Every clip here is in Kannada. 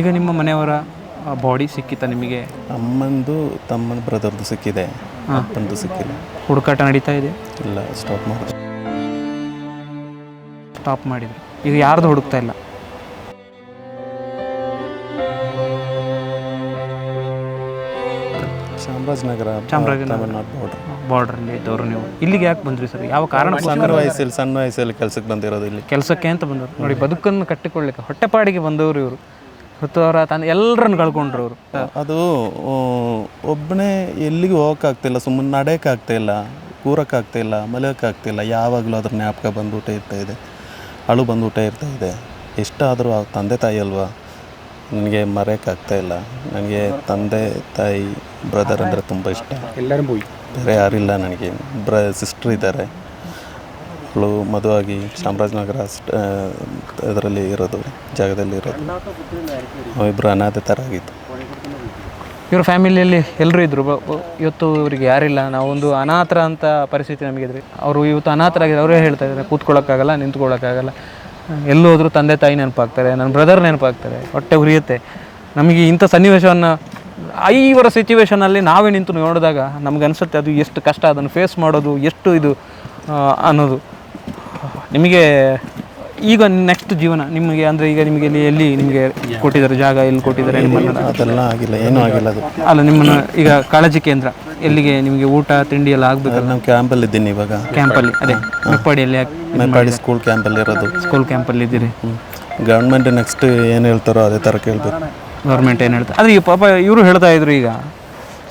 ಈಗ ನಿಮ್ಮ ಮನೆಯವರ ಬಾಡಿ ಸಿಕ್ಕಿತ ನಿಮಗೆ? ಅಮ್ಮಂದು ತಮ್ಮನ ಬ್ರದರ್ದು ಸಿಕ್ಕಿದೆ. ಅಪ್ಪಂದು ಸಿಕ್ಕಿಲ್ಲ ಹುಡುಕಾಟ ನಡೀತಾ ಇದೆ? ಇಲ್ಲ ಸ್ಟಾಪ್ ಮಾಡಿ ಸ್ಟಾಪ್ ಮಾಡಿದ್ರು. ಈಗ ಯಾರ್ದು ಹುಡುಕ್ತಾ ಇಲ್ಲ? ಚಾಮರಾಜನಗರ ಚಾಮರಾಜನಗರ. ಬಾರ್ಡ್ರಲ್ಲಿ ಇದ್ದವರು ನೀವು. ಇಲ್ಲಿಗೆ ಯಾಕೆ ಬಂದ್ರಿ ಸರ್? ಯಾವ ಕಾರಣ ಸಣ್ಣ ವಯಸ್ಸಲ್ಲಿ ಸಣ್ಣ ವಯಸ್ಸಲ್ಲಿ ಕೆಲಸಕ್ಕೆ ಬಂದಿರೋದು ಇಲ್ಲಿ. ಕೆಲಸಕ್ಕೆ ಅಂತ ಬಂದವರು. ನೋಡಿ ಬದುಕನ್ನು ಕಟ್ಟಿಕೊಳ್ಳಿಕ್ಕೆ ಹೊಟ್ಟೆಪಾಡಿಗೆ ಬಂದವರು ಇವರು. ಅವರ ತಂದೆ ಎಲ್ಲರನ್ನು ಕಳ್ಕೊಂಡ್ರು ಅವರು. ಅದು ಒಬ್ಬನೇ ಎಲ್ಲಿಗೂ ಹೋಗೋಕ್ಕಾಗ್ತಿಲ್ಲ ಸುಮ್ಮನೆ ನಡೆಯೋಕ್ಕಾಗ್ತಾಯಿಲ್ಲ ಕೂರೋಕ್ಕಾಗ್ತಾಯಿಲ್ಲ ಮಲಗೋಕ್ಕಾಗ್ತಿಲ್ಲ ಯಾವಾಗಲೂ ಅದ್ರ ಜ್ಞಾಪಕ ಬಂದ್ಬಿಟ್ಟೇ ಇರ್ತಾ ಇದೆ ಅಳು ಬಂದ್ಬಿಟ್ಟೇ ಇರ್ತಾ ಇದೆ. ಎಷ್ಟಾದರೂ ಆ ತಂದೆ ತಾಯಿ ಅಲ್ವಾ? ನನಗೆ ಮರೆಯೋಕ್ಕಾಗ್ತಾಯಿಲ್ಲ ನನಗೆ ತಂದೆ ತಾಯಿ ಬ್ರದರ್ ಅಂದರೆ ತುಂಬ ಇಷ್ಟ. ಎಲ್ಲರೂ ಬೇರೆ ಯಾರಿಲ್ಲ ನನಗೆ. ಬ್ರ ಸಿಸ್ಟ್ರ್ ಇದ್ದಾರೆ. ಅವಳು ಮದುವಾಗಿ ಚಾಮರಾಜನಗರ ಇದರಲ್ಲಿ ಇರೋದು, ಜಾಗದಲ್ಲಿ ಇರೋದು. ಇಬ್ಬರು ಅನಾಥ ಥರ ಆಗಿತ್ತು ಇವ್ರ ಫ್ಯಾಮಿಲಿಯಲ್ಲಿ ಎಲ್ಲರೂ ಇದ್ದರು ಇವತ್ತು ಇವರಿಗೆ ಯಾರಿಲ್ಲ. ನಾವೊಂದು ಅನಾಥರ ಅಂತ ಪರಿಸ್ಥಿತಿ ನಮಗಿದ್ರಿ. ಅವರು ಇವತ್ತು ಅನಾಥರಾಗಿದ್ದಾರೆ. ಅವರೇ ಹೇಳ್ತಾ ಇದ್ದಾರೆ. ಕೂತ್ಕೊಳ್ಳೋಕ್ಕಾಗಲ್ಲ, ನಿಂತ್ಕೊಳ್ಳೋಕ್ಕಾಗಲ್ಲ. ಎಲ್ಲೂ ಹೋದರೂ ತಂದೆ ತಾಯಿ ನೆನಪಾಗ್ತಾರೆ, ನನ್ನ ಬ್ರದರ್ ನೆನಪಾಗ್ತಾರೆ. ಹೊಟ್ಟೆ ಉರಿಯುತ್ತೆ. ನಮಗೆ ಇಂಥ ಸನ್ನಿವೇಶವನ್ನು, ಐವರ ಸಿಚುವೇಶನಲ್ಲಿ ನಾವೇ ನಿಂತು ನೋಡಿದಾಗ ನಮ್ಗೆ ಅನಿಸುತ್ತೆ ಅದು ಎಷ್ಟು ಕಷ್ಟ, ಅದನ್ನು ಫೇಸ್ ಮಾಡೋದು, ಎಷ್ಟು ಇದು ಅನ್ನೋದು. ನಿಮಗೆ ಈಗ ನೆಕ್ಸ್ಟ್ ಜೀವನ ನಿಮಗೆ ಅಂದರೆ ಈಗ ನಿಮಗೆ ಇಲ್ಲಿ ಎಲ್ಲಿ ನಿಮಗೆ ಕೊಟ್ಟಿದ್ದಾರೆ ಜಾಗ ಎಲ್ಲಿ ಕೊಟ್ಟಿದ್ದಾರೆ ನಿಮ್ಮನ್ನು ಅದೆಲ್ಲ ಆಗಿಲ್ಲ ಏನೂ ಆಗಿಲ್ಲ ಅದು. ಅಲ್ಲ ನಿಮ್ಮನ್ನ ಈಗ ಕಾಳಜಿ ಕೇಂದ್ರ ಎಲ್ಲಿಗೆ ನಿಮಗೆ ಊಟ ತಿಂಡಿ ಎಲ್ಲ ಆಗಬೇಕಲ್ಲ ನಾನು ಕ್ಯಾಂಪಲ್ಲಿ ಇದ್ದೀನಿ ಇವಾಗ. ಕ್ಯಾಂಪಲ್ಲಿ ಅದೇ ಮೆಪ್ಪಾಡಿಯಲ್ಲಿ ಮೆಪ್ಪಾಡಿ ಸ್ಕೂಲ್ ಕ್ಯಾಂಪಲ್ಲಿ ಇರೋದು. ಸ್ಕೂಲ್ ಕ್ಯಾಂಪಲ್ಲಿ ಇದ್ದೀರಿ. ಗೌರ್ಮೆಂಟ್ ನೆಕ್ಸ್ಟ್ ಏನು ಹೇಳ್ತಾರೋ ಅದೇ ಥರ ಕೇಳಬೇಕು. ಗೌರ್ಮೆಂಟ್ ಏನು ಹೇಳ್ತಾರೆ ಆದರೆ ಈ ಪಾಪ ಇವರು ಹೇಳ್ತಾ ಇದ್ರು ಈಗ.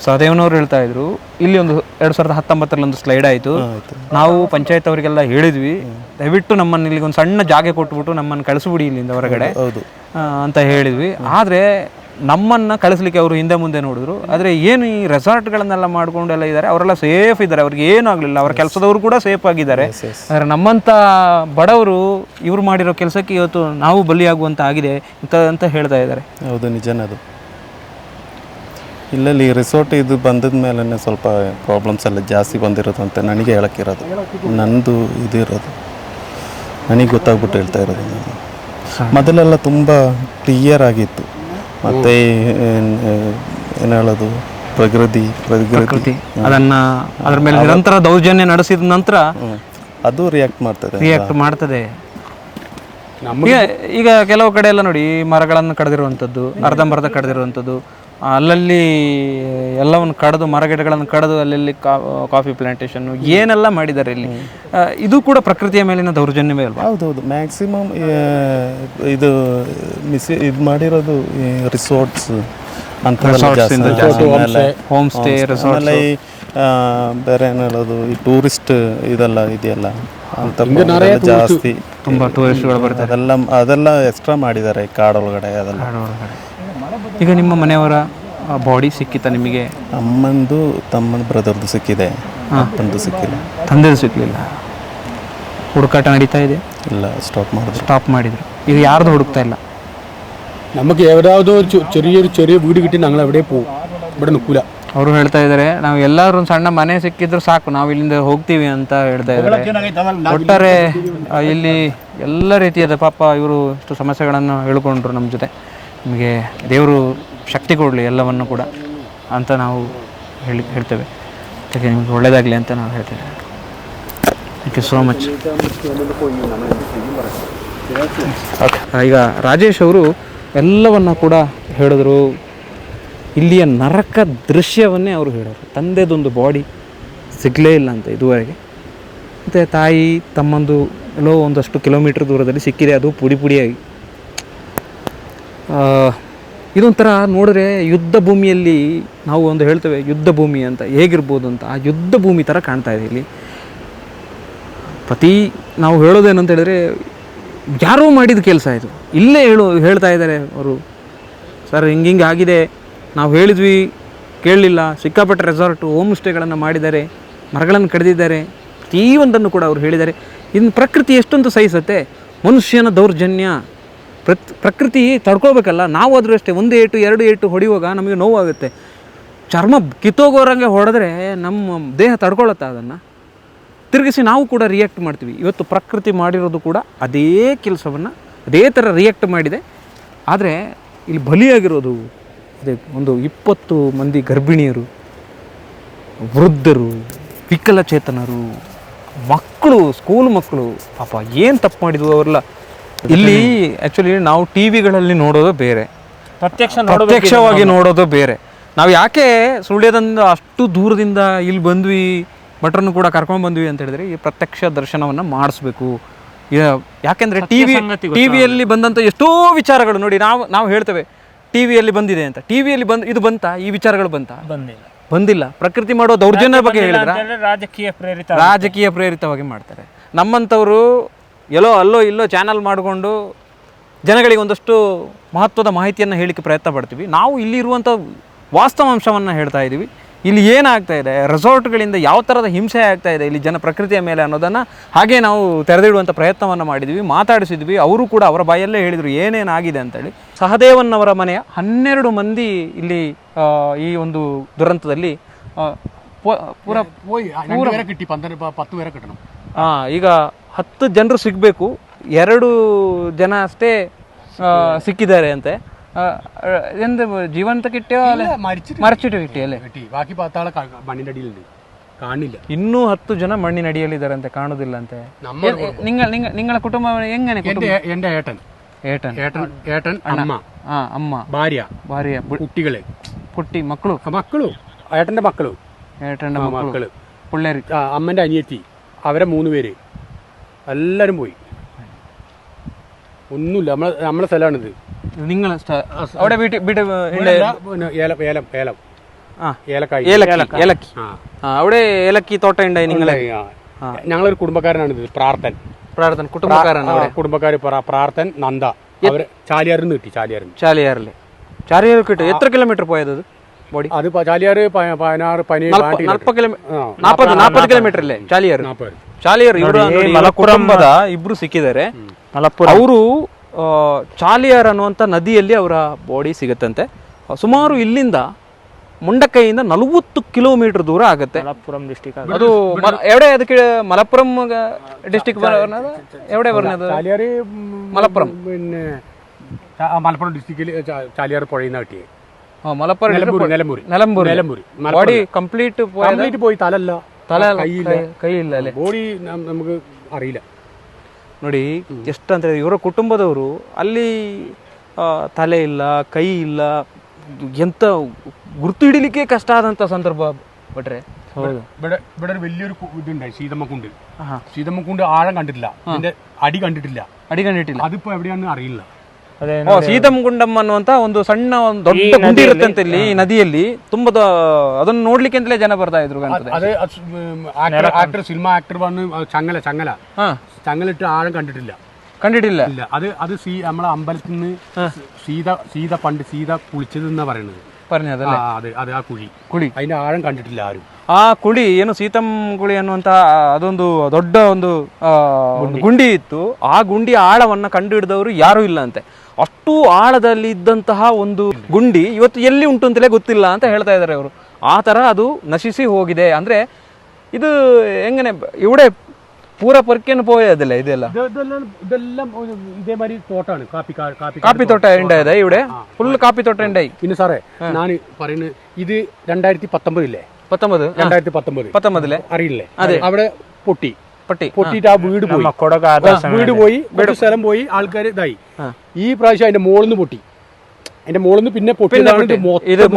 ಸಹದೇವನವ್ರು ಹೇಳ್ತಾ ಇದ್ರು ಇಲ್ಲಿ ಒಂದು ಎರಡ್ ಸಾವಿರದ ಹತ್ತೊಂಬತ್ತರಲ್ಲಿ ಒಂದು ಸ್ಲೈಡ್ ಆಯಿತು. ನಾವು ಪಂಚಾಯತ್ ಅವರಿಗೆಲ್ಲ ಹೇಳಿದ್ವಿ. ದಯವಿಟ್ಟು ನಮ್ಮನ್ನ ಇಲ್ಲಿಗೆ ಒಂದು ಸಣ್ಣ ಜಾಗ ಕೊಟ್ಬಿಟ್ಟು ನಮ್ಮನ್ನು ಕಳಿಸ್ಬಿಡಿ ಇಲ್ಲಿಂದ ಹೊರಗಡೆ. ಅಂತ ಹೇಳಿದ್ವಿ. ಆದರೆ ನಮ್ಮನ್ನ ಕಳಿಸ್ಲಿಕ್ಕೆ ಅವರು ಹಿಂದೆ ಮುಂದೆ ನೋಡಿದ್ರು. ಆದರೆ ಏನು ಈ ರೆಸಾರ್ಟ್ಗಳನ್ನೆಲ್ಲ ಮಾಡ್ಕೊಂಡೆಲ್ಲ ಇದ್ದಾರೆ ಅವರೆಲ್ಲ ಸೇಫ್ ಇದ್ದಾರೆ. ಅವ್ರಿಗೆ ಏನೂ ಆಗಲಿಲ್ಲ. ಅವರ ಕೆಲಸದವರು ಕೂಡ ಸೇಫ್ ಆಗಿದ್ದಾರೆ. ಆದರೆ ನಮ್ಮಂಥ ಬಡವರು ಇವ್ರು ಮಾಡಿರೋ ಕೆಲಸಕ್ಕೆ ಇವತ್ತು ನಾವು ಬಲಿಯಾಗುವಂತ ಆಗಿದೆ ಅಂತ ಅಂತ ಹೇಳ್ತಾ ಇದ್ದಾರೆ. ಹೌದು ನಿಜನೇ ಅದು. ಇಲ್ಲಲ್ಲಿ ರಿಸೋರ್ಟ್ ಇದು ಬಂದದ ಮೇಲೆ ಸ್ವಲ್ಪ ಪ್ರಾಬ್ಲಮ್ಸ್ ಎಲ್ಲ ಜಾಸ್ತಿ ಬಂದಿರೋದು ಅಂತ ನನಗೆ ಹೇಳಕ್ಕಿರೋದು. ನಂದು ಇದು ಇರೋದು. ನನಗೆ ಗೊತ್ತಾಗ್ಬಿಟ್ಟು ಹೇಳ್ತಾ ಇರೋದು ನಾನು. ಮೊದಲೆಲ್ಲ ತುಂಬ ಕ್ಲಿಯರ್ ಆಗಿತ್ತು. ಮತ್ತು ಏನು ಹೇಳೋದು? ಪ್ರಕೃತಿ ಪ್ರಕೃತಿ. ಅದನ್ನು ಅದ್ರ ಮೇಲೆ ನಿರಂತರ ದೌರ್ಜನ್ಯ ನಡೆಸಿದ ನಂತರ ಅದು ರಿಯಾಕ್ಟ್ ಮಾಡ್ತದೆ. ರಿಯಾಕ್ಟ್ ಮಾಡ್ತದೆ. ಈಗ ಈಗ ಕೆಲವು ಕಡೆ ಎಲ್ಲ ನೋಡಿ ಮರಗಳನ್ನು ಕಡ್ದಿರುವಂಥದ್ದು ಅರ್ಧಂಬರ್ಧ ಕಡ್ದಿರುವಂಥದ್ದು. ಅಲ್ಲಲ್ಲಿ ಎಲ್ಲವನ್ನು ಕಡಿದು ಮರಗಿಡಗಳನ್ನು ಕಡಿದು ಅಲ್ಲಲ್ಲಿ ಕಾಫಿ ಪ್ಲಾಂಟೇಶನ್ ಏನೆಲ್ಲ ಮಾಡಿದ್ದಾರೆ ಇಲ್ಲಿ. ಇದು ಕೂಡ ಪ್ರಕೃತಿಯ ಮೇಲಿನ ದೌರ್ಜನ್ಯವೇ ಅಲ್ವಾ? ಹೌದೌದು. ಮ್ಯಾಕ್ಸಿಮಮ್ ಇದು ಮಿಸ್ ಇದು ಮಾಡಿರೋದು ರಿಸೋರ್ಟ್ಸ್ ಅಂತ ಹೋಮ್ ಸ್ಟೇ ರೆಸಾರ್ಟ್ ಬೇರೆ ಏನು ಹೇಳೋದು ಈ ಟೂರಿಸ್ಟ್ ಇದೆಲ್ಲ ಇದೆಯಲ್ಲ ಅಂತ ಜಾಸ್ತಿ. ತುಂಬಾ ಟೂರಿಸ್ಟ್ಗಳು ಬರ್ತಾರೆ. ಅದೆಲ್ಲ ಅದೆಲ್ಲ ಎಕ್ಸ್ಟ್ರಾ ಮಾಡಿದ್ದಾರೆ ಕಾಡೊಳಗಡೆ ಅದೆಲ್ಲ. ಕಾಡು ಒಳಗಡೆ. ಈಗ ನಿಮ್ಮ ಮನೆಯವರ ಬಾಡಿ ಸಿಕ್ಕಿತ ನಿಮಗೆ ಅಮ್ಮಂದು ತಮ್ಮನ ಬ್ರದರ್ದು ಸಿಕ್ಕಿದೆ ಅಪ್ಪಂದು ಸಿಕ್ಕಿಲ್ಲ ತಂದೆದು ಸಿಕ್ಕಲಿಲ್ಲ ಹುಡುಕಾಟ ನಡೀತಾ ಇದೆ ಇಲ್ಲ ಸ್ಟಾಪ್ ಮಾಡಿದ್ರು ಸ್ಟಾಪ್ ಮಾಡಿದ್ರು ಈಗ ಯಾರ್ದು ಹುಡುಕ್ತಾ ಇಲ್ಲ നമുക്ക് എവിടാവതോ ഒരു ചെ- ചെറിയൊരു ചെറിയ വീട് കിട്ടി ഞങ്ങൾ എവിടെ പോകും ഇവിടെ നിൽക്കൂല ಅವರು ಹೇಳ್ತಾ ಇದ್ದಾರೆ ನಾವು ಎಲ್ಲರೂ ಒಂದು ಸಣ್ಣ ಮನೆ ಸಿಕ್ಕಿದ್ರು ಸಾಕು ನಾವು ಇಲ್ಲಿಂದ ಹೋಗ್ತೀವಿ ಅಂತ ಹೇಳ್ತಾ ಇದ್ದಾರೆ ಒಟ್ಟಾರೆ ಆ, ಇಲ್ಲಿ ಎಲ್ಲ ರೀತಿಯಾದ ಪಾಪ ಇವರು ಇಷ್ಟು ಸಮಸ್ಯೆಗಳನ್ನು ಹೇಳ್ಕೊಂಡ್ರು ನಮ್ಮ ಜೊತೆ ನಿಮಗೆ ದೇವರು ಶಕ್ತಿ ಕೊಡಲಿ ಎಲ್ಲವನ್ನು ಕೂಡ ಅಂತ ನಾವು ಹೇಳಿ ಹೇಳ್ತೇವೆ. ಅದಕ್ಕೆ ನಿಮಗೆ ಒಳ್ಳೆಯದಾಗಲಿ ಅಂತ ನಾವು ಹೇಳ್ತೇವೆ. ಥ್ಯಾಂಕ್ ಯು ಸೋ ಮಚ್ ಈಗ ರಾಜೇಶ್ ಅವರು ಎಲ್ಲವನ್ನು ಕೂಡ ಹೇಳಿದ್ರು. ಇಲ್ಲಿಯ ನರಕ ದೃಶ್ಯವನ್ನೇ ಅವರು ಹೇಳೋರು ತಂದೆದೊಂದು ಬಾಡಿ ಸಿಗಲೇ ಇಲ್ಲ ಅಂತ ಇದುವರೆಗೆ. ಮತ್ತು ತಾಯಿ ತಮ್ಮಂದು ಎಲ್ಲೋ ಒಂದಷ್ಟು ಕಿಲೋಮೀಟ್ರ್ ದೂರದಲ್ಲಿ ಸಿಕ್ಕಿದೆ. ಅದು ಪುಡಿ ಪುಡಿಯಾಗಿ. ಇದೊಂಥರ ನೋಡಿದ್ರೆ ಯುದ್ಧ ಭೂಮಿಯಲ್ಲಿ ನಾವು ಒಂದು ಹೇಳ್ತೇವೆ, ಯುದ್ಧ ಭೂಮಿ ಅಂತ ಹೇಗಿರ್ಬೋದು ಅಂತ ಆ ಯುದ್ಧ ಭೂಮಿ ಥರ ಕಾಣ್ತಾ ಇದೆ ಇಲ್ಲಿ. ಪ್ರತಿ ನಾವು ಹೇಳೋದೇನಂತ ಹೇಳಿದ್ರೆ ಯಾರೋ ಮಾಡಿದ ಕೆಲಸ ಇದು. ಇಲ್ಲೇ ಹೇಳು, ಹೇಳ್ತಾ ಇದ್ದಾರೆ ಅವರು. ಸರ್, ಹಿಂಗೆ ಹಿಂಗೆ ಆಗಿದೆ. ನಾವು ಹೇಳಿದ್ವಿ, ಕೇಳಲಿಲ್ಲ. ಸಿಕ್ಕಾಪಟ್ಟೆ ರೆಸಾರ್ಟು ಹೋಮ್ ಸ್ಟೇಗಳನ್ನು ಮಾಡಿದ್ದಾರೆ. ಮರಗಳನ್ನು ಕಡಿದಿದ್ದಾರೆ. ಪ್ರತಿಯೊಂದನ್ನು ಕೂಡ ಅವರು ಹೇಳಿದ್ದಾರೆ. ಇನ್ನು ಪ್ರಕೃತಿ ಎಷ್ಟೊಂದು ಸಹಿಸುತ್ತೆ. ಮನುಷ್ಯನ ದೌರ್ಜನ್ಯ. ಪ್ರತ್ ಪ್ರಕೃತಿ ತಡ್ಕೊಳ್ಬೇಕಲ್ಲ ನಾವು ಆದರೂ ಅಷ್ಟೇ ಒಂದು ಏಟು, ಎರಡು ಏಟು ಹೊಡೆಯುವಾಗ ನಮಗೆ ನೋವಾಗುತ್ತೆ. ಚರ್ಮ ಕಿತ್ತೋಗೋರಂಗೆ ಹೊಡೆದ್ರೆ ನಮ್ಮ ದೇಹ ತಡ್ಕೊಳತ್ತೆ ಅದನ್ನು? ತಿರುಗಿಸಿ ನಾವು ಕೂಡ ರಿಯಾಕ್ಟ್ ಮಾಡ್ತೀವಿ. ಇವತ್ತು ಪ್ರಕೃತಿ ಮಾಡಿರೋದು ಕೂಡ ಅದೇ ಕೆಲಸವನ್ನು, ಅದೇ ಥರ ರಿಯಾಕ್ಟ್ ಮಾಡಿದೆ. ಆದರೆ ಇಲ್ಲಿ ಬಲಿಯಾಗಿರೋದು ಅದೇ ಒಂದು ಇಪ್ಪತ್ತು ಮಂದಿ ಗರ್ಭಿಣಿಯರು, ವೃದ್ಧರು, ವಿಕಲಚೇತನರು, ಮಕ್ಕಳು ಸ್ಕೂಲ್ ಮಕ್ಕಳು, ಪಾಪ ಏನು ತಪ್ಪು ಮಾಡಿದ್ವು ಅವರೆಲ್ಲ? ಇಲ್ಲಿ ಆ್ಯಕ್ಚುಲಿ ನಾವು ಟಿವಿಗಳಲ್ಲಿ ನೋಡೋದು ಬೇರೆ. ಪ್ರತ್ಯಕ್ಷ ಪ್ರತ್ಯಕ್ಷವಾಗಿ ನೋಡೋದು ಬೇರೆ. ನಾವು ಯಾಕೆ ಸುಳ್ಯದಿಂದ ಅಷ್ಟು ದೂರದಿಂದ ಇಲ್ಲಿ ಬಂದ್ವಿ ಭಟ್ರನ್ನು ಕೂಡ ಕರ್ಕೊಂಡು ಬಂದ್ವಿ ಅಂತ ಹೇಳಿದ್ರೆ ಈ ಪ್ರತ್ಯಕ್ಷ ದರ್ಶನವನ್ನು ಮಾಡಿಸ್ಬೇಕು. ಯಾಕೆಂದರೆ ಯಾಕೆಂದ್ರೆ ಟಿ ವಿ ಟಿ ವಿಯಲ್ಲಿ ಬಂದಂಥ ಎಷ್ಟೋ ವಿಚಾರಗಳು ನೋಡಿ ನಾವು ನಾವು ಹೇಳ್ತೇವೆ ಟಿ ವಿಯಲ್ಲಿ ಬಂದಿದೆ ಅಂತ. ಟಿ ವಿಯಲ್ಲಿ ಬಂದು ಇದು ಬಂತ? ಈ ವಿಚಾರಗಳು ಬಂತ? ಬಂದಿಲ್ಲ. ಬಂದಿಲ್ಲ. ಪ್ರಕೃತಿ ಮಾಡೋ ದೌರ್ಜನ್ಯ ಬಗ್ಗೆ ಹೇಳಿದ್ರ? ಹೇಳಿದ್ರೆ ರಾಜಕೀಯ ಪ್ರೇರಿತ ರಾಜಕೀಯ ಪ್ರೇರಿತವಾಗಿ ಮಾಡ್ತಾರೆ. ನಮ್ಮಂಥವರು ಎಲ್ಲೋ ಅಲ್ಲೋ ಇಲ್ಲೋ ಚಾನಲ್ ಮಾಡಿಕೊಂಡು ಜನಗಳಿಗೆ ಒಂದಷ್ಟು ಮಹತ್ವದ ಮಾಹಿತಿಯನ್ನು ಹೇಳಿಕ್ಕೆ ಪ್ರಯತ್ನ ಪಡ್ತೀವಿ. ನಾವು ಇಲ್ಲಿರುವಂಥ ವಾಸ್ತವಾಂಶವನ್ನು ಹೇಳ್ತಾ ಇದ್ದೀವಿ ಇಲ್ಲಿ ಏನಾಗ್ತಾ ಇದೆ? ರೆಸಾರ್ಟ್ಗಳಿಂದ ಯಾವ ಥರದ ಹಿಂಸೆ ಆಗ್ತಾ ಇದೆ ಇಲ್ಲಿ ಜನ ಪ್ರಕೃತಿಯ ಮೇಲೆ ಅನ್ನೋದನ್ನು? ಹಾಗೆ ನಾವು ತೆರೆದಿಡುವಂಥ ಪ್ರಯತ್ನವನ್ನು ಮಾಡಿದ್ವಿ ಮಾತಾಡಿಸಿದ್ವಿ. ಅವರು ಕೂಡ ಅವರ ಬಾಯಲ್ಲೇ ಹೇಳಿದರು ಏನೇನಾಗಿದೆ ಅಂತೇಳಿ. ಸಹದೇವನ್ನವರ ಮನೆಯ ಹನ್ನೆರಡು ಮಂದಿ ಇಲ್ಲಿ ಈ ಒಂದು ದುರಂತದಲ್ಲಿ ಪೂರ ಪೂರ ಈಗ ಹತ್ತು ಜನರು ಸಿಗಬೇಕು ಎರಡು ಜನ ಅಷ್ಟೇ ಸಿಕ್ಕಿದ್ದಾರೆ ಅಂತೆ. എന്ത് ജീവനത്തെ കിട്ടിയോ മറിച്ചിട്ട് കിട്ടിയല്ലേ ബാക്കി പത്താളെ മണ്ണിന്റെ അടിയിലുണ്ട് കാണില്ല ഇന്നും ഹത്തു ജനം മണ്ണിനടിയിലിതാരെ കാണുന്നില്ല അന്തേ നിങ്ങൾ നിങ്ങളെ കുടുംബം എങ്ങനെ എന്റെ ഏട്ടൻ ഏട്ടൻ ഏട്ടൻ ഏട്ടൻ അമ്മ ആ അമ്മ ഭാര്യ ഭാര്യ കുട്ടികളെ കുട്ടി മക്കളും മക്കളും ഏട്ടന്റെ മക്കളും ഏട്ടന്റെ മക്കൾ പിള്ളേർ അമ്മന്റെ അനിയത്തി അവരെ മൂന്ന് പേര്. എല്ലാവരും പോയി. ഒന്നുമില്ല നമ്മളെ നമ്മളെ സ്ഥലമാണിത്. നിങ്ങൾ അവിടെ വീട്ടിൽ വീട്ടിൽ ഏലം ഏലം ഏലം. ഏലക്കി ഏലക്കി. അവിടെ ഏലക്കി തോട്ടം ഉണ്ടായി നിങ്ങളെ? ഞങ്ങളൊരു കുടുംബക്കാരനാണ് ഇത് പ്രാർത്ഥൻ പ്രാർത്ഥൻ കുടുംബക്കാരാണ് കുടുംബക്കാർ പ്രാർത്ഥൻ നന്ദ. അവർ ചാലിയാറിൽ നിന്ന് കിട്ടി ചാലിയാറിൽ ചാലിയാറിൽ. ചാലിയാർ കിട്ടും. എത്ര കിലോമീറ്റർ പോയത് ബോഡി? അത് ചാലിയാർ പതിനാറ് പനി നാൽപ്പത് കിലോമീറ്റർ നാൽപ്പത് കിലോമീറ്റർ അല്ലേ ചാലിയാർ നാൽപ്പത്. ಚಾಲಿಯರ್ നാപ്പത് ಚಾಲಿಯರ್ ಇವರು ಮಲಪುರಂಬದ ಇಬ್ರು ಸಿಕ್ಕಿದ್ದಾರೆ ಮಲಪುರ ಅವರು ಚಾಲಿಯರ್ ಅನ್ನುವಂಥ ನದಿಯಲ್ಲಿ ಅವರ ಬಾಡಿ ಸಿಗುತ್ತಂತೆ ಸುಮಾರು ಇಲ್ಲಿಂದ ಮುಂಡಕೈಯಿಂದ ನಲವತ್ತು ಕಿಲೋಮೀಟರ್ ದೂರ ಆಗುತ್ತೆ ಮಲಪ್ಪುರಂ ಡಿಸ್ಟಿಕ್ ಅದು ಮ- ಎವಡೆ ಅದಕ್ಕೆ ಮಲಪ್ಪುರಂ ಡಿಸ್ಟಿಕ್ എവിടെ പറഞ്ഞത് ചാലിയാറ് മലപ്പുറം. പിന്നെ ചാ- ആ, മലപ്പുറം ഡിസ്ട്രിക്റ്റിൽ ചാലിയാറ് പുഴയിന്ന് കിട്ടിയത് ആ, Malappuram Nilambur district- Nilambur Nilambur Nilambur body complete പോയത് കംപ്ലീറ്റ് പോയി തലല്ല ಬೋಡಿ ನಮಗೆ ಅರಿಯಿಲ್ಲ. ನೋಡಿ ಎಷ್ಟು ಅಂತ ಇವರ ಕುಟುಂಬದವರು ಅಲ್ಲಿ ತಲೆ ಇಲ್ಲ ಕೈ ಇಲ್ಲ ಎಂತ ಗುರುತು ಹಿಡಿಲಿಕ್ಕೆ ಕಷ್ಟ ಆದಂತ ಸಂದರ್ಭ ಬಿಟ್ರೆ? ಸೀತಮ್ಮ ಕುಂಡ್ ಸೀತಮ್ಮ ಕುಂಡ್ ಆಳ ಕಂಡಿಲ್ಲ ಅಡಿ ಕಂಡಿಟ್ಟಿಲ್ಲ ಅಡಿ ಕಂಡಿಟ್ಟಿಲ್ಲ ಅದಿಪ್ಪ ಎವಡಿಯನ್ನು ಅರಿಯಿಲ್ಲ ಓ ಸೀತಂಗುಂಡಂ ಅನ್ನುವಂತ ಒಂದು ಸಣ್ಣ ಒಂದು ದೊಡ್ಡ ಗುಂಡಿ ಇರುತ್ತಂತೆ ಇಲ್ಲಿ ಈ ನದಿಯಲ್ಲಿ. ತುಂಬಾ ಅದನ್ನು ನೋಡ್ಲಿಕ್ಕೆ ಅಂತಲೇ ಜನ ಬರ್ತಾ ಇದ್ರು ಕಾಣ್ತದೆ അത് ആക്ടർ സിനിമ ആക്ടർ വന്ന് ചങ്ങല ചങ്ങല ಹಾ. ചങ്ങലിട്ട് ആഴം കണ്ടിട്ടില്ല കണ്ടിട്ടില്ല ഇല്ല അത് അത് സീ നമ്മളെ അമ്പലത്തിൽ നിന്ന് സീത സീത പണ്ട് സീത കുളിച്ചത് എന്നാ പറയുന്നത് പറഞ്ഞതಲ್ಲ ആ അതെ അതെ ആ കുഴി. കുഴി. അതിന്റെ ആഴം കണ്ടിട്ടില്ല ആരും. ಆ ಕುಳಿ ಏನು ಸೀತಂ ಕುಳಿ ಅನ್ನುವಂತಹ ಅದೊಂದು ದೊಡ್ಡ ಒಂದು ಆ, ಒಂದು ಗುಂಡಿ ಇತ್ತು. ಆ ಗುಂಡಿ ಆಳವನ್ನ ಕಂಡು ಹಿಡಿದವರು ಇಲ್ಲ ಅಂತೆ. ಅಷ್ಟು ಆಳದಲ್ಲಿ ಇದ್ದಂತಹ ಒಂದು ಗುಂಡಿ ಇವತ್ತು ಎಲ್ಲಿ ಉಂಟು ಅಂತಲೇ ಗೊತ್ತಿಲ್ಲ ಅಂತ ಹೇಳ್ತಾ ಇದ್ದಾರೆ ಅವರು ಆ ತರ ಅದು ನಶಿಸಿ ಹೋಗಿದೆ ಅಂದ್ರೆ ಇದು ಹೆಂಗನೆ ഇവിടെ ಪೂರ ಪರ್ಕೆನು പോയതല്ല ಇದೆಲ್ಲ ഇതെല്ലാം ഇതെല്ലാം ഒരു ഇതേമാതിരി തോട്ടാണ് കാപ്പി കാ- കാപ്പി ಕಾಪಿ ತೋಟ ഉണ്ടായത് ഇവിടെ ಫುಲ್ ಕಾಪಿ ತೋಟ ഉണ്ടായി പിന്നെ സാറേ ഞാൻ പറയുന്നത് ഇത് രണ്ടായിരത്തി പത്തൊമ്പതില്ലേ പത്തൊമ്പത് രണ്ടായിരത്തി പത്തൊമ്പത് പത്തൊമ്പതിലെ അറിയില്ലേ അവിടെ പൊട്ടി പട്ടി പൊട്ടിയിട്ട് ആ വീട് പോയി. വീട് പോയി വീട് സ്ഥലം പോയി ആൾക്കാർ ഇതായി. ഈ പ്രാവശ്യം അതിന്റെ മുകളിൽ നിന്ന് പൊട്ടി. അതിന്റെ മുകളിൽ നിന്ന് പിന്നെ പൊട്ടി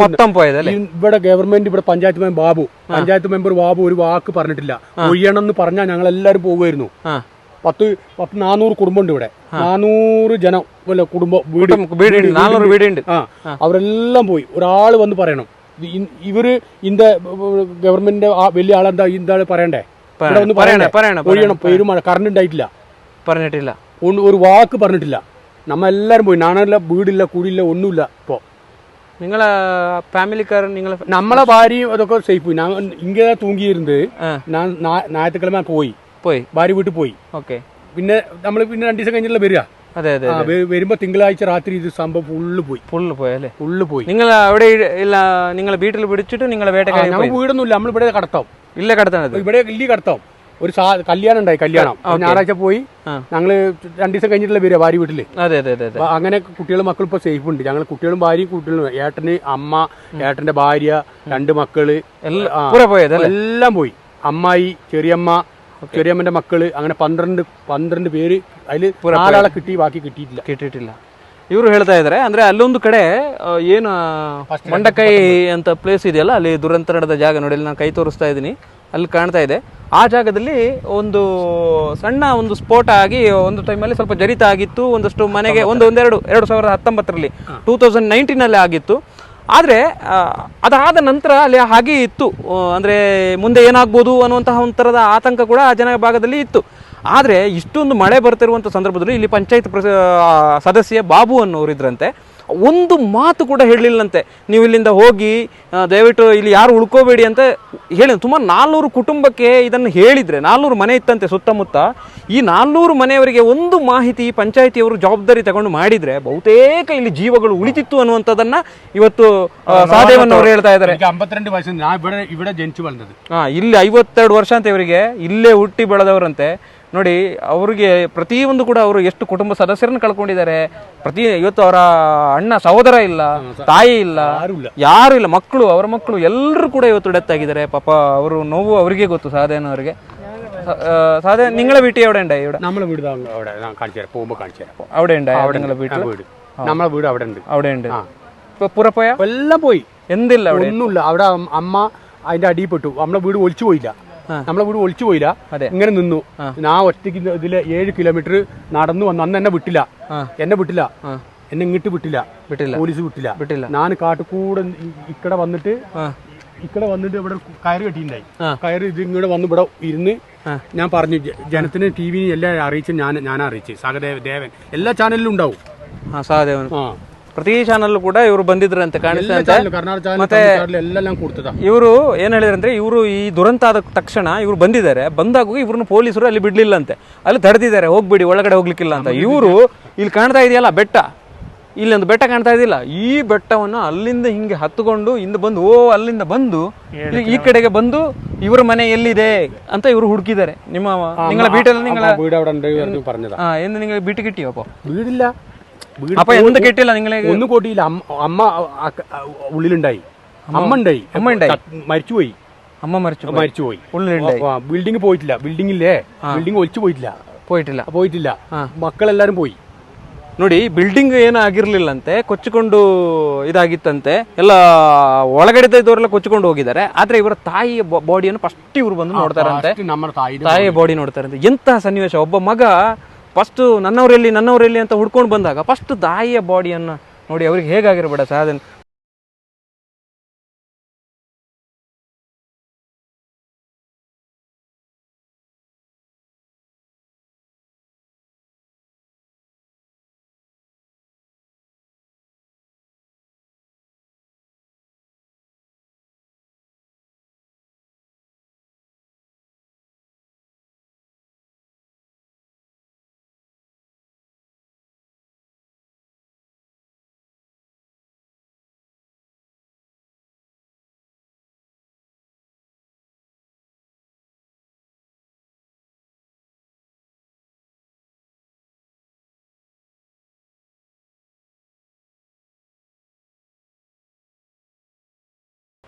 മൊത്തം പോയത് ഇവിടെ ഗവൺമെന്റ് ഇവിടെ പഞ്ചായത്ത് മെമ്പർ ബാബു. പഞ്ചായത്ത് മെമ്പർ ബാബു ഒരു വാക്ക് പറഞ്ഞിട്ടില്ല. ഒഴിയണം എന്ന് പറഞ്ഞാൽ ഞങ്ങൾ എല്ലാരും പോകുമായിരുന്നു പത്ത് പത്ത് നാനൂറ് കുടുംബമുണ്ട് ഇവിടെ. നാനൂറ് ജനം അല്ല കുടുംബം വീട്. വീടുണ്ട്. ആ. അവരെല്ലാം പോയി. ഒരാൾ വന്ന് പറയണം. ഇവർ ഇന്ത ഗവൺമെന്റിന്റെ വലിയ ആളെന്താ ഇന്താ പറയണ്ടേ? ഇവിടെ വന്ന് പറയണേ പറയണ്ടേ. പറയണേ ഒഴിയണം പെരുമഴ കറണ്ട് ഉണ്ടായിട്ടില്ല. പറഞ്ഞിട്ടില്ല. ഒരു വാക്ക് പറഞ്ഞിട്ടില്ല. നമ്മ എല്ലാരും പോയി. നാണല്ല വീടില്ല കുടിയില്ല ഒന്നുമില്ല ഇപ്പോ. നിങ്ങളെ ഫാമിലിക്കാരൻ നിങ്ങളെ നമ്മളെ ഭാര്യയും അതൊക്കെ സേഫ് പോയി. ഞാൻ ഇങ്ങനെ തൂങ്ങിയിരുന്നത്. ഞാൻ ഞായത്തുക്കിഴമ പോയി. പോയി? ഭാര്യ വീട്ടിൽ പോയി. ഓക്കെ. പിന്നെ നമ്മൾ പിന്നെ രണ്ടു ദിവസം കഴിഞ്ഞിട്ടുള്ള വരിക? അതെ അതെ വരുമ്പോ തിങ്കളാഴ്ച രാത്രി ഇത് സംഭവം ഫുള്ള് പോയി. ഫുള്ള് പോയല്ലേ ഫുള്ള് പോയി. നിങ്ങൾ അവിടെ ഇല്ല നിങ്ങളെ വീട്ടിൽ പിടിച്ചിട്ട് നിങ്ങളെ വേട്ടക്കാരി വീടൊന്നുമില്ല. നമ്മൾ ഇവിടെ കടത്താം. ഇല്ല കടത്തണത് ഇവിടെ ഇല്ലി കടത്താം. ഒരു സാ കല്യാണം ഉണ്ടായി കല്യാണം. ഞായറാഴ്ച പോയി ഞങ്ങൾ രണ്ടു ദിവസം കഴിഞ്ഞിട്ടുള്ള വരിക ഭാര്യ വീട്ടിൽ. അതെ അതെ അതെ അങ്ങനെ കുട്ടികളും മക്കളും ഇപ്പൊ സേഫ് ഉണ്ട്. ഞങ്ങൾ കുട്ടികളും ഭാര്യയും കുട്ടികളും ഏട്ടന് അമ്മ ഏട്ടന്റെ ഭാര്യ രണ്ട് മക്കൾ എല്ലാം പോയി. അമ്മായി ചെറിയമ്മ ചെറിയമ്മന്റെ മക്കൾ അങ്ങനെ പന്ത്രണ്ട് പന്ത്രണ്ട് പേര് അതിൽ നാലാളെ കിട്ടി ബാക്കി കിട്ടിയിട്ടില്ല. കിട്ടിയിട്ടില്ല. ಇವರು ಹೇಳ್ತಾ ಇದ್ದಾರೆ ಅಂದ್ರೆ ಅಲ್ಲೊಂದು ಕಡೆ ಏನು ಮಂಡಕೈ ಅಂತ ಪ್ಲೇಸ್ ಇದೆಯಲ್ಲ ಅಲ್ಲಿ ದುರಂತ ನಡೆದ ಜಾಗ ನೋಡಿ ಅಲ್ಲಿ ನಾನು ಕೈ ತೋರಿಸ್ತಾ ಇದ್ದೀನಿ. ಅಲ್ಲಿ ಕಾಣ್ತಾ ಇದೆ. ಆ ಜಾಗದಲ್ಲಿ ಒಂದು ಸಣ್ಣ ಒಂದು ಸ್ಫೋಟ ಆಗಿ ಒಂದು ಟೈಮಲ್ಲಿ ಸ್ವಲ್ಪ ಜರಿತ ಆಗಿತ್ತು. ಒಂದಷ್ಟು ಮನೆಗೆ ಒಂದು ಒಂದೆರಡು ಎರಡು ಸಾವಿರದ ಹತ್ತೊಂಬತ್ತರಲ್ಲಿ ಟೂ ತೌಸಂಡ್ ನೈನ್ಟೀನಲ್ಲಿ ಆಗಿತ್ತು. ಆದರೆ ಅದಾದ ನಂತರ ಅಲ್ಲಿ ಹಾಗೆ ಇತ್ತು. ಅಂದರೆ ಅಂದ್ರೆ ಮುಂದೆ ಏನಾಗ್ಬೋದು ಅನ್ನುವಂತಹ ಒಂಥರದ ಆತಂಕ ಕೂಡ ಆ ಜನ ಭಾಗದಲ್ಲಿ ಇತ್ತು. ಆದರೆ ಇಷ್ಟೊಂದು ಮಳೆ ಬರ್ತಿರುವಂಥ ಸಂದರ್ಭದಲ್ಲಿ ಇಲ್ಲಿ ಪಂಚಾಯತ್ ಸದಸ್ಯ ಬಾಬು ಅನ್ನೋರಿದ್ರಂತೆ. ಒಂದು ಮಾತು ಕೂಡ ಹೇಳಲಿಲ್ಲಂತೆ. ನೀವು ಇಲ್ಲಿಂದ ಹೋಗಿ ದಯವಿಟ್ಟು ಇಲ್ಲಿ ಯಾರು ಉಳ್ಕೋಬೇಡಿ ಅಂತ ಹೇಳಿ ಸುಮಾರು ನಾಲ್ನೂರು ಕುಟುಂಬಕ್ಕೆ ಇದನ್ನು ಹೇಳಿದರೆ ನಾಲ್ನೂರು ಮನೆ ಇತ್ತಂತೆ ಸುತ್ತಮುತ್ತ. ಈ ನಾಲ್ನೂರು ಮನೆಯವರಿಗೆ ಒಂದು ಮಾಹಿತಿ ಪಂಚಾಯತಿಯವರು ಜವಾಬ್ದಾರಿ ತಗೊಂಡು ಮಾಡಿದರೆ ಬಹುತೇಕ ಇಲ್ಲಿ ಜೀವಗಳು ಉಳಿತಿತ್ತು ಅನ್ನುವಂಥದ್ದನ್ನು ಇವತ್ತು ಸಹದೇವನ್ ಅವರು ಹೇಳ್ತಾ ಇದ್ದಾರೆ. ಇಲ್ಲಿ ಐವತ್ತೆರಡು ವರ್ಷ ಅಂತ ಇವರಿಗೆ ಇಲ್ಲೇ ಹುಟ್ಟಿ ಬೆಳೆದವರಂತೆ. ನೋಡಿ ಅವರಿಗೆ ಪ್ರತಿಯೊಂದು ಕೂಡ ಅವರು ಎಷ್ಟು ಕುಟುಂಬ ಸದಸ್ಯರನ್ನು ಕಳ್ಕೊಂಡಿದ್ದಾರೆ ಪ್ರತಿ ಇವತ್ತು ಅವರ ಅಣ್ಣ ಸಹೋದರ ಇಲ್ಲ ತಾಯಿ ಇಲ್ಲ ಯಾರೂ ಇಲ್ಲ. ಯಾರು ಇಲ್ಲ ಮಕ್ಕಳು ಅವರ ಮಕ್ಕಳು ಎಲ್ಲರೂ ಕೂಡ ಇವತ್ತು ಡೆತ್ ಆಗಿದ್ದಾರೆ ಪಾಪ ಅವರು ನೋವು ಅವರಿಗೆ ಗೊತ್ತು ಸಾಧೇನ ಅವರಿಗೆ സാധേ നിങ്ങളെ വീട്ടിൽ എവിടെ ഉണ്ടായി ഇവിടെ നമ്മളെ വീട് ദാ അവിടെ ഞാൻ കാണിച്ചു തരാം പോകുമ്പോ കാണിച്ചു തരാം അവിടെ ഉണ്ടായി അവിടെ നിങ്ങളെ ഉണ്ട്. വീട്ടിൽ ആ വീട് നമ്മളെ വീട് അവിടെ ഉണ്ട് അവിടെ ഉണ്ട് ആ. ഇപ്പൊ പുറപ്പോയ അപ്പൊ എല്ലാം പോയി എന്തില്ല അവിടെ ഒന്നുമില്ല അവിടെ അം- അമ്മ അതിന്റെ അടിയിൽ പെട്ടു നമ്മളെ വീട് ഒളിച്ചു പോയില്ല ആ. നമ്മളെ വീട് ഒളിച്ചു പോയില്ല. ഇങ്ങനെ നിന്നു. ഞാൻ ഒറ്റയ്ക്ക് ഇതിലെ ഏഴ് കിലോമീറ്റർ നടന്നു വന്നു. അന്ന് എന്നെ വിട്ടില്ല. എന്നെ വിട്ടില്ല. എന്നെ ഇങ്ങോട്ട് വിട്ടില്ല. വിട്ടില്ല. പോലീസ് വിട്ടില്ല. വിട്ടില്ല. ഞാൻ കാട്ടുകൂടെ ഇക്കടെ വന്നിട്ട് ഇക്കടെ വന്നിട്ട് ഇവിടെ കയറ് കെട്ടിണ്ടായി കയറ് ഇത് ഇങ്ങോട്ട് വന്ന് ഇവിടെ ഇരുന്ന് ഞാൻ പറഞ്ഞു ജനത്തിന് ടി വി എല്ലാം അറിയിച്ചു ഞാൻ ഞാൻ അറിയിച്ചു സഹദേവ ദേവൻ. എല്ലാ ചാനലിലും ഉണ്ടാവും. ആ സഹദേവൻ. ആ. ಪ್ರತಿ ಚಾನಲ್ ಕೂಡ ಇವರು ಬಂದಿದ್ರಂತೆ ಕಾಣಿಸ್ತಂತೆ ಮತ್ತೆ ಇವರು ಏನ್ ಹೇಳಿದ್ರಂದ್ರೆ ಇವರು ಈ ದುರಂತ ಆದ ತಕ್ಷಣ ಇವರು ಬಂದಿದ್ದಾರೆ. ಬಂದಾಗ ಇವ್ರನ್ನ ಪೊಲೀಸರು ಅಲ್ಲಿ ಬಿಡ್ಲಿಲ್ಲ ಅಂತೆ ಅಲ್ಲಿ ತಡೆದಿದ್ದಾರೆ ಹೋಗ್ಬಿಡಿ ಒಳಗಡೆ ಹೋಗ್ಲಿಕ್ಕಿಲ್ಲ ಅಂತ. ಇವರು ಇಲ್ಲಿ ಕಾಣ್ತಾ ಇದೆಯಲ್ಲ ಬೆಟ್ಟ? ಇಲ್ಲೊಂದು ಬೆಟ್ಟ ಕಾಣ್ತಾ ಇದಿಲ್ಲ. ಈ ಬೆಟ್ಟವನ್ನು ಅಲ್ಲಿಂದ ಹಿಂಗೆ ಹತ್ತುಕೊಂಡು ಇಂದ ಬಂದು ಓ ಅಲ್ಲಿಂದ ಬಂದು ಈ ಕಡೆಗೆ ಬಂದು ಇವರ ಮನೆ ಎಲ್ಲಿದೆ ಅಂತ ಇವರು ಹುಡುಕಿದ್ದಾರೆ. ನಿಮ್ಮ ನಿಂಗಳ ಬೀಟಲ್ಲಿ ನಿಂಗಳ ಎಂದು ನಿಂಗಳ ಬೀಡಿಲ್ಲ. അപ്പൊ എന്ത് കിട്ടില്ല നിങ്ങളെ? ഒന്നും കൂട്ടിയില്ല. അമ്മ ഉള്ളിലുണ്ടായി. അമ്മ ഉണ്ടായി. അമ്മ ഉണ്ടായി? മരിച്ചുപോയി. അമ്മ മരിച്ചു മരിച്ചുപോയി. ഉള്ളിലുണ്ടായി. ബിൽഡിംഗ് പോയിട്ടില്ല. ബിൽഡിംഗ് ഇല്ലേ? ബിൽഡിംഗ് ഒളിച്ചു പോയിട്ടില്ല. പോയിട്ടില്ല. പോയിട്ടില്ല. മക്കളെല്ലാരും പോയി. നോടി ബിൽഡിംഗ് ಏನೂ ಆಗಿರಲಿಲ್ಲಂತೆ ಕೊಚ್ಚಿಕೊಂಡು ಇದಾಗಿತ್ತಂತೆ ಎಲ್ಲ ಒಳಗಡೆ ಇದ್ದವರೆಲ್ಲ ಕೊಚ್ಚಿಕೊಂಡು ಹೋಗಿದ್ದಾರೆ ಆದ್ರೆ ಇವರ ತಾಯಿಯ ಬಾಡಿಯನ್ನು ಫಸ್ಟ್ ಇವರು ಬಂದು ನೋಡ್ತಾರಂತೆ ತಾಯಿಯ ಬಾಡಿ ನೋಡ್ತಾರಂತೆ ಎಂತ ಸನ್ನಿವೇಶ ಒಬ್ಬ ಮಗ ಫಸ್ಟ್ ನನ್ನವರೆಲ್ಲಿ ನನ್ನವರೆಲ್ಲಿ ಅಂತ ಹುಡ್ಕೊಂಡು ಬಂದಾಗ ಫಸ್ಟ್ ದಾಯಿಯ ಬಾಡಿಯನ್ನು ನೋಡಿ ಅವ್ರಿಗೆ ಹೇಗಾಗಿರಬೇಡ ಸಾಧನೆ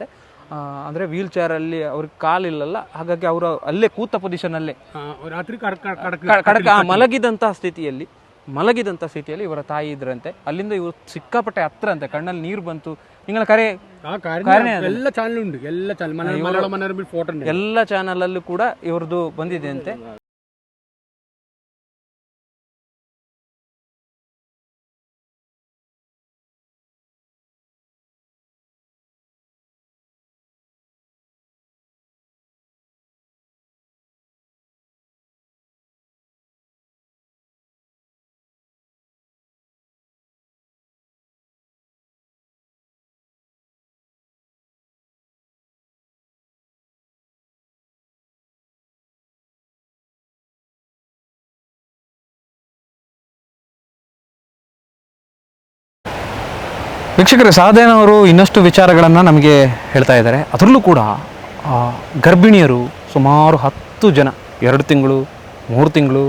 ಆಗುತ್ತೆ ಅಂದ್ರೆ ವೀಲ್ ಅಲ್ಲಿ ಅವ್ರಿಗೆ ಕಾಲಿಲ್ಲಲ್ಲ ಹಾಗಾಗಿ ಅವರು ಅಲ್ಲೇ ಕೂತ ಪೊಸಿಷನಲ್ಲೇ ಕಡಕ ಮಲಗಿದಂತಹ ಸ್ಥಿತಿಯಲ್ಲಿ ಮಲಗಿದಂತ ಸ್ಥಿತಿಯಲ್ಲಿ ಇವರ ತಾಯಿ ಇದ್ರಂತೆ. ಅಲ್ಲಿಂದ ಇವರು ಸಿಕ್ಕಾಪಟ್ಟೆ ಹತ್ರ ಅಂತೆ ಕಣ್ಣಲ್ಲಿ ನೀರು ಬಂತು. ನಿಂಗಳ ಕರೆ ಎಲ್ಲ ಚಾನಲ್ ಉಂಟು ಎಲ್ಲ ಚಾನಲ್ ಎಲ್ಲ ಚಾನಲಲ್ಲೂ ಕೂಡ ಇವ್ರದ್ದು ಬಂದಿದೆ ಅಂತೆ. ವೀಕ್ಷಕರು, ಸಾಧನವರು ಇನ್ನಷ್ಟು ವಿಚಾರಗಳನ್ನು ನಮಗೆ ಹೇಳ್ತಾ ಇದ್ದಾರೆ. ಅದರಲ್ಲೂ ಕೂಡ ಗರ್ಭಿಣಿಯರು ಸುಮಾರು ಹತ್ತು ಜನ, ಎರಡು ತಿಂಗಳು, ಮೂರು ತಿಂಗಳು,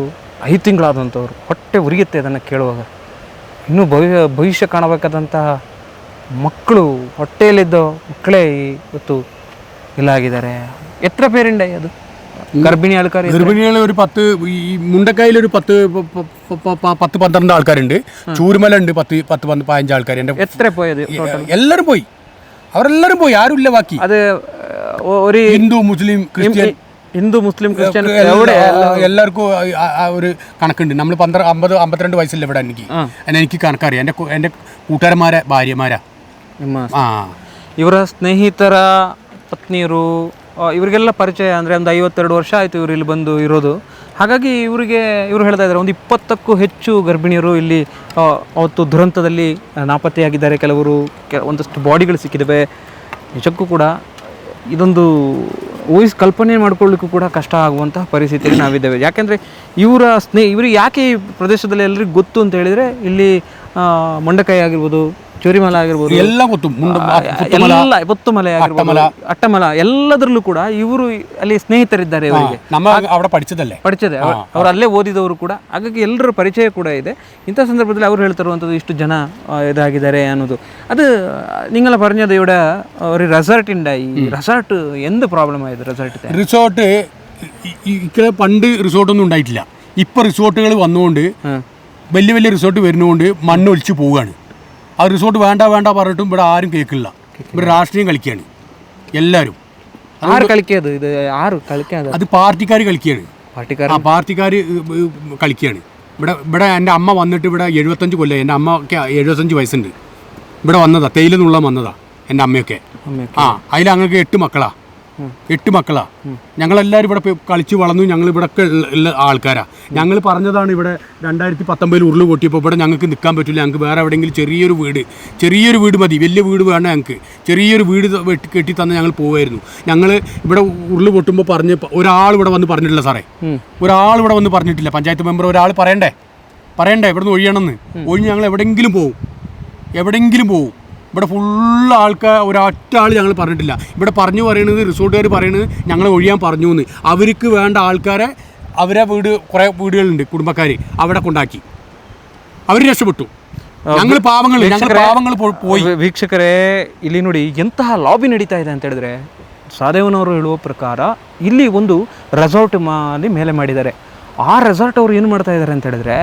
ಐದು ತಿಂಗಳಾದಂಥವ್ರು ಹೊಟ್ಟೆ ಉರಿಯುತ್ತೆ ಅದನ್ನು ಕೇಳುವಾಗ. ಇನ್ನೂ ಭವಿಷ್ಯ ಭವಿಷ್ಯ ಕಾಣಬೇಕಾದಂತಹ ಮಕ್ಕಳು ಹೊಟ್ಟೆಯಲ್ಲಿದ್ದ ಮಕ್ಕಳೇ ಇವತ್ತು ಇಲ್ಲಾಗಿದ್ದಾರೆ. ಎತ್ತರ ಪೇರಿಂಡೈ ಅದು. ഗർഭിണി ആൾക്കാർ ഗർഭിണികൾ ഒരു പത്ത് ഈ മുണ്ടക്കായിൽ ഒരു പത്ത് പ- പ- പ- പ- പ- പത്ത് പന്ത്രണ്ട് ആൾക്കാരുണ്ട് ചൂരുമല ഉണ്ട് പത്ത് പത്ത് പന്ത് പതിനഞ്ച് ആൾക്കാർ എൻ്റെ എത്ര പോയത് ടോട്ടൽ എല്ലാവരും പോയി അവരെല്ലാവരും പോയി ആരും ഇല്ല ബാക്കി അത് ഒ- ഒരു Hindu Muslim Christian Hindu Muslim Christian എല്ലാ- എവിടെ എല്ലാവർക്കും ആ- ആ- ആ ഒരു കണക്കുണ്ട് നമ്മൾ പന്ത്രണ്ട് അമ്പത് അമ്പത്തിരണ്ട് വയസ്സില്ല ഇവിടെ എനിക്ക് എന്നെ എനിക്ക് കണക്കറിയാം എൻ്റെ കു- എൻ്റെ കൂട്ടുകാരന്മാരെ ഭാര്യമാരാ ನಿಮ್ಮ ആ ಇವರ ಸ್ನೇಹಿತರ ಪತ್ನಿಯರು ಆ, ಇವರಿಗೆಲ್ಲ ಪರಿಚಯ ಅಂದರೆ ಒಂದು ಐವತ್ತೆರಡು ವರ್ಷ ಆಯಿತು ಇವರು ಇಲ್ಲಿ ಬಂದು ಇರೋದು. ಹಾಗಾಗಿ ಇವರಿಗೆ, ಇವರು ಹೇಳ್ತಾ ಇದ್ದಾರೆ, ಒಂದು ಇಪ್ಪತ್ತಕ್ಕೂ ಹೆಚ್ಚು ಗರ್ಭಿಣಿಯರು ಇಲ್ಲಿ ಅವತ್ತು ದುರಂತದಲ್ಲಿ ನಾಪತ್ತೆಯಾಗಿದ್ದಾರೆ. ಕೆಲವರು, ಕೆ, ಒಂದಷ್ಟು ಬಾಡಿಗಳು ಸಿಕ್ಕಿದ್ದಾವೆ ನಿಜಕ್ಕೂ ಕೂಡ ಇದೊಂದು ವಯಸ್ಸು ಕಲ್ಪನೆ ಮಾಡ್ಕೊಳ್ಳಿಕ್ಕೂ ಕೂಡ ಕಷ್ಟ ಆಗುವಂತಹ ಪರಿಸ್ಥಿತಿಯಲ್ಲಿ ನಾವಿದ್ದೇವೆ. ಯಾಕೆಂದರೆ ಇವರ ಸ್ನೇಹ, ಇವರಿಗೆ ಯಾಕೆ ಈ ಪ್ರದೇಶದಲ್ಲಿ ಎಲ್ಲರಿಗೂ ಗೊತ್ತು ಅಂತ ಹೇಳಿದರೆ, ಇಲ್ಲಿ ಮೊಂಡಕಾಯಿ ಆಗಿರ್ಬೋದು ಚೋರಿಮಲ ಆಗಿರ್ಬೋದು ಎಲ್ಲ ಗೊತ್ತು ಮುಂದೆ ಆ, ಎಲ್ಲ ಪುತ್ತಮಲೆ ಆಗಿರ್ಬೋದು ಅಟ್ಟಮಲ ಎಲ್ಲದರಲ್ಲೂ ಕೂಡ ಇವರು ಅಲ್ಲಿ ಸ್ನೇಹಿತರಿದ್ದಾರೆ ಇವರಿಗೆ നമ്മ അവിടെ പഠിച്ചതല്ലേ ಪರಿಚಯ ಅವ್ರು ಅಲ್ಲೇ ಓದಿದವರು ಕೂಡ ಹಾಗಾಗಿ ಎಲ್ಲರ ಪರಿಚಯ ಕೂಡ ಇದೆ ಇಂಥ ಸಂದರ್ಭದಲ್ಲಿ ಅವ್ರು ಹೇಳ್ತಿರುವಂಥದ್ದು ಇಷ್ಟು ಜನ ಆ, ಇದಾಗಿದ್ದಾರೆ ಅನ್ನೋದು അത് നിങ്ങൾ പറഞ്ഞത് ഇവിടെ ഒരു റിസൾട്ട് ഉണ്ടായി റിസൾട്ട് എന്ത് പ്രോബ്ലം ആയത് റിസൾട്ട് റിസോർട്ട് ഇക്കടെ പണ്ട് റിസോർട്ടൊന്നും ഉണ്ടായിട്ടില്ല ഇപ്പൊ റിസോർട്ടുകൾ വന്നുകൊണ്ട് വലിയ വലിയ റിസോർട്ട് വരുന്നതുകൊണ്ട് മണ്ണ് ഒലിച്ച് പോവുകയാണ് ആ റിസോർട്ട് വേണ്ട വേണ്ട പറഞ്ഞിട്ടും ഇവിടെ ആരും കേൾക്കില്ല. ഇവിടെ രാഷ്ട്രീയം കളിക്കുകയാണ് എല്ലാവരും ആര് കളിക്കിയത് ഇത് ആര് കളിക്കാതെ? അത് പാർട്ടിക്കാർ കളിക്കുകയാണ് ആ പാർട്ടിക്കാർ കളിക്കുകയാണ് ഇവിടെ ഇവിടെ എന്റെ അമ്മ വന്നിട്ട് ഇവിടെ എഴുപത്തഞ്ച് കൊല്ലം എന്റെ അമ്മയ്ക്ക് എഴുപത്തഞ്ച് വയസ്സുണ്ട്. ഇവിടെ വന്നതാ തേയില നുള്ളാൻ വന്നതാ എന്റെ അമ്മയൊക്കെ. ആ അതിൽ അങ്ങക്ക് എട്ട് മക്കളാ. എട്ട് മക്കളാ. ഞങ്ങളെല്ലാവരും ഇവിടെ കളിച്ചു വളർന്നു. ഞങ്ങൾ ഇവിടെ ഉള്ള ആൾക്കാരാ. ഞങ്ങൾ പറഞ്ഞതാണ് ഇവിടെ രണ്ടായിരത്തി പത്തൊമ്പതിൽ ഉരുൾ പൊട്ടിയപ്പോൾ ഇവിടെ ഞങ്ങൾക്ക് നിൽക്കാൻ പറ്റില്ല. ഞങ്ങൾക്ക് വേറെ എവിടെയെങ്കിലും ചെറിയൊരു വീട് ചെറിയൊരു വീട് മതി. വലിയ വീട് വേണം ഞങ്ങൾക്ക്. ചെറിയൊരു വീട് വെട്ടി കെട്ടി തന്നെ ഞങ്ങൾ പോവായിരുന്നു. ഞങ്ങൾ ഇവിടെ ഉരുൾ പൊട്ടുമ്പോൾ പറഞ്ഞ് ഒരാൾ ഇവിടെ വന്ന് പറഞ്ഞിട്ടില്ല സാറേ. ഒരാൾ ഇവിടെ വന്ന് പറഞ്ഞിട്ടില്ല. പഞ്ചായത്ത് മെമ്പർ ഒരാൾ പറയണ്ടേ? പറയണ്ടേ? ഇവിടുന്ന് ഒഴിയണമെന്ന്. ഒഴിഞ്ഞ് ഞങ്ങൾ എവിടെയെങ്കിലും പോവും. എവിടെയെങ്കിലും പോവും. ഇവിടെ ഫുള്ള് ആൾക്കാർ ഒരൊറ്റ ആൾ ഞങ്ങൾ പറഞ്ഞിട്ടില്ല ഇവിടെ പറഞ്ഞു പറയണത് റിസോർട്ടുകാർ പറയണത് ഞങ്ങൾ ഒഴിയാൻ പറഞ്ഞു എന്ന് അവർക്ക് വേണ്ട ആൾക്കാരെ അവരെ വീട് കുറേ വീടുകളുണ്ട് കുടുംബക്കാർ അവിടെ കൊണ്ടാക്കി അവർ രക്ഷപ്പെട്ടു ഞങ്ങൾ പാവങ്ങൾ ഞങ്ങൾ പാവങ്ങൾ പോ- പോയി ವೀ- ವೀಕ್ಷಕರೇ ಇಲ್ಲಿ ನೋಡಿ ಎಂತಹ ಲಾಬಿ ನಡೀತಾ ಇದೆ ಅಂತ ಹೇಳಿದ್ರೆ ಸಾದೇವನವರು ಹೇಳುವ ಪ್ರಕಾರ ಇಲ್ಲಿ ಒಂದು ರೆಸಾರ್ಟ್ ಮಾಡಿ ಮೇಲೆ ಮಾಡಿದ್ದಾರೆ ಆ ರೆಸಾರ್ಟ್ ಅವ್ರು ಏನು ಮಾಡ್ತಾ ಇದ್ದಾರೆ ಅಂತ ಹೇಳಿದ್ರೆ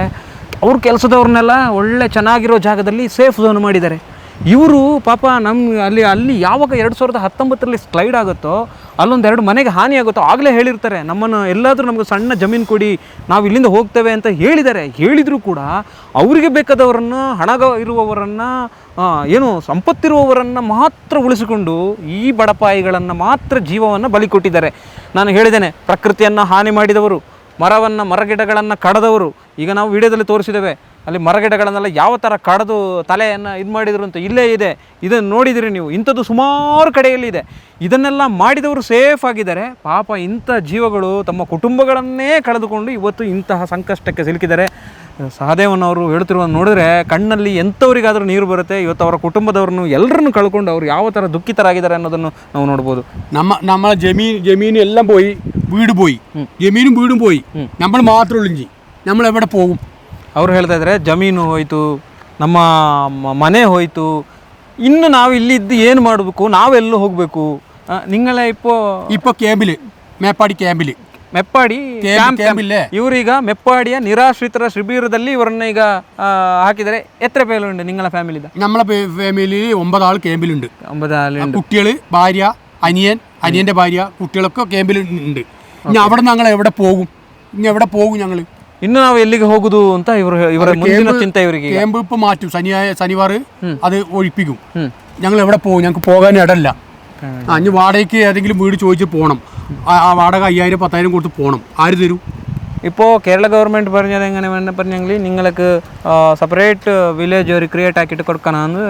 ಅವ್ರ ಕೆಲಸದವ್ರನ್ನೆಲ್ಲ ಒಳ್ಳೆ ಚೆನ್ನಾಗಿರೋ ಜಾಗದಲ್ಲಿ ಸೇಫ್ ಝೋನ್ ಮಾಡಿದ್ದಾರೆ ಇವರು ಪಾಪ ನಮ್ಮ ಅಲ್ಲಿ ಅಲ್ಲಿ ಯಾವಾಗ ಎರಡು ಸಾವಿರದ ಹತ್ತೊಂಬತ್ತರಲ್ಲಿ ಸ್ಲೈಡ್ ಆಗುತ್ತೋ, ಅಲ್ಲೊಂದು ಎರಡು ಮನೆಗೆ ಹಾನಿ ಆಗುತ್ತೋ, ಆಗಲೇ ಹೇಳಿರ್ತಾರೆ. ನಮ್ಮನ್ನು ಎಲ್ಲಾದರೂ ನಮಗೆ ಸಣ್ಣ ಜಮೀನು ಕೊಡಿ, ನಾವು ಇಲ್ಲಿಂದ ಹೋಗ್ತೇವೆ ಅಂತ ಹೇಳಿದ್ದಾರೆ. ಹೇಳಿದರೂ ಕೂಡ ಅವರಿಗೆ ಬೇಕಾದವರನ್ನು, ಹಣ ಇರುವವರನ್ನು ಏನು ಸಂಪತ್ತಿರುವವರನ್ನು ಮಾತ್ರ ಉಳಿಸಿಕೊಂಡು ಈ ಬಡಪಾಯಿಗಳನ್ನು ಮಾತ್ರ ಜೀವವನ್ನು ಬಲಿ ಕೊಟ್ಟಿದ್ದಾರೆ. ನಾನು ಹೇಳಿದ್ದೇನೆ, ಪ್ರಕೃತಿಯನ್ನು ಹಾನಿ ಮಾಡಿದವರು, ಮರವನ್ನು, ಮರಗಿಡಗಳನ್ನು ಕಡದವರು, ಈಗ ನಾವು ವಿಡಿಯೋದಲ್ಲಿ ತೋರಿಸಿದ್ದೇವೆ ಅಲ್ಲಿ ಮರಗಿಡಗಳನ್ನೆಲ್ಲ ಯಾವ ಥರ ಕಡಿದು ತಲೆಯನ್ನು ಇದು ಮಾಡಿದರು ಅಂತ ಇಲ್ಲೇ ಇದೆ ಇದನ್ನು ನೋಡಿದಿರಿ ನೀವು ಇಂಥದ್ದು ಸುಮಾರು ಕಡೆಯಲ್ಲಿ ಇದೆ ಇದನ್ನೆಲ್ಲ ಮಾಡಿದವರು ಸೇಫ್ ಆಗಿದ್ದಾರೆ ಪಾಪ ಇಂಥ ಜೀವಗಳು ತಮ್ಮ ಕುಟುಂಬಗಳನ್ನೇ ಕಳೆದುಕೊಂಡು ಇವತ್ತು ಇಂತಹ ಸಂಕಷ್ಟಕ್ಕೆ ಸಿಲುಕಿದ್ದಾರೆ ಸಹದೇವನವರು ಹೇಳ್ತಿರುವ ನೋಡಿದ್ರೆ ಕಣ್ಣಲ್ಲಿ ಎಂಥವರಿಗಾದರೂ ನೀರು ಬರುತ್ತೆ ಇವತ್ತು ಅವರ ಕುಟುಂಬದವ್ರನ್ನು ಎಲ್ಲರನ್ನು ಕಳ್ಕೊಂಡು ಅವ್ರು ಯಾವ ಥರ ದುಃಖಿತರಾಗಿದ್ದಾರೆ ಅನ್ನೋದನ್ನು ನಾವು ನೋಡ್ಬೋದು നമ്മ നമ്മളെ ജമീൻ ജമീനും എല്ലാം പോയി വീട് പോയി ജമീനും വീടും പോയി നമ്മൾ മാത്രമേ ഉള്ളൂ ഇഞ്ചി നമ്മൾ എവിടെ പോകും ಅವ್ರು ಹೇಳ್ತಾ ಇದ್ದಾರೆ ಜಮೀನು ಹೋಯಿತು ನಮ್ಮ ಮ- ಮನೆ ಹೋಯಿತು ಇನ್ನು ನಾವು ಇಲ್ಲಿದ್ದು ಏನು ಮಾಡಬೇಕು ನಾವೆಲ್ಲೂ ಹೋಗಬೇಕು ನಿಂಗಳೇ ಇಪ್ಪೋ ഇപ്പൊ ക്യാമ്പില് Meppadi ക്യാമ്പില് Meppadi camp- camp camp ಇಲ್ಲೇ? ಇವರೀಗ ಮೆಪ್ಪಾಡಿಯ ನಿರಾಶ್ರಿತರ ಶಿಬಿರದಲ್ಲಿ ಇವರನ್ನ ಈಗ ಆ, ಹಾಕಿದ್ದಾರೆ ಎತ್ತರ പേരുണ്ട് നിങ്ങളെ ಫ್ಯಾಮಿಲಿದ നമ്മളെ ഫാമിലി ഒമ്പത് ആൾ ക്യാമ്പിലുണ്ട് ಒಂಬತ್ತು കുട്ടികള് ഭാര്യ അനിയൻ അനിയന്റെ ഭാര്യ കുട്ടികളൊക്കെ ക്യാമ്പിൽ ഉണ്ട് ഇനി അവിടെ ഞങ്ങൾ എവിടെ പോകും ഇനി എവിടെ പോകും ഞങ്ങൾ ಇನ್ನು ನಾವು ಎಲ್ಲಿಗೆ ಹೋಗುದು ಅಂತ ಇವರು ಇವರ ಮುಂದಿನ ಚಿಂತೆ ಇವರಿಗೆ ಈಗ. ക്യാമ്പ് ഇപ്പൊ മാറ്റും ശനിയായ ശനിവാർ അത് ഒഴിപ്പിക്കും ഞങ്ങൾ എവിടെ പോകും ഞങ്ങൾക്ക് പോകാൻ ഇടല്ല ആ ഇനി വാടകയ്ക്ക് ഏതെങ്കിലും വീട് ചോദിച്ച് പോകണം ആ ആ വാടക അയ്യായിരം പത്തായിരം കൊടുത്ത് പോകണം ആര് തരും ഇപ്പോൾ കേരള ഗവൺമെൻറ് പറഞ്ഞത് എങ്ങനെ വേണ്ട പറഞ്ഞെങ്കിൽ നിങ്ങൾക്ക് സെപ്പറേറ്റ് വില്ലേജ് ഒരു ക്രിയേറ്റ് ആക്കിയിട്ട് കൊടുക്കണമെന്ന്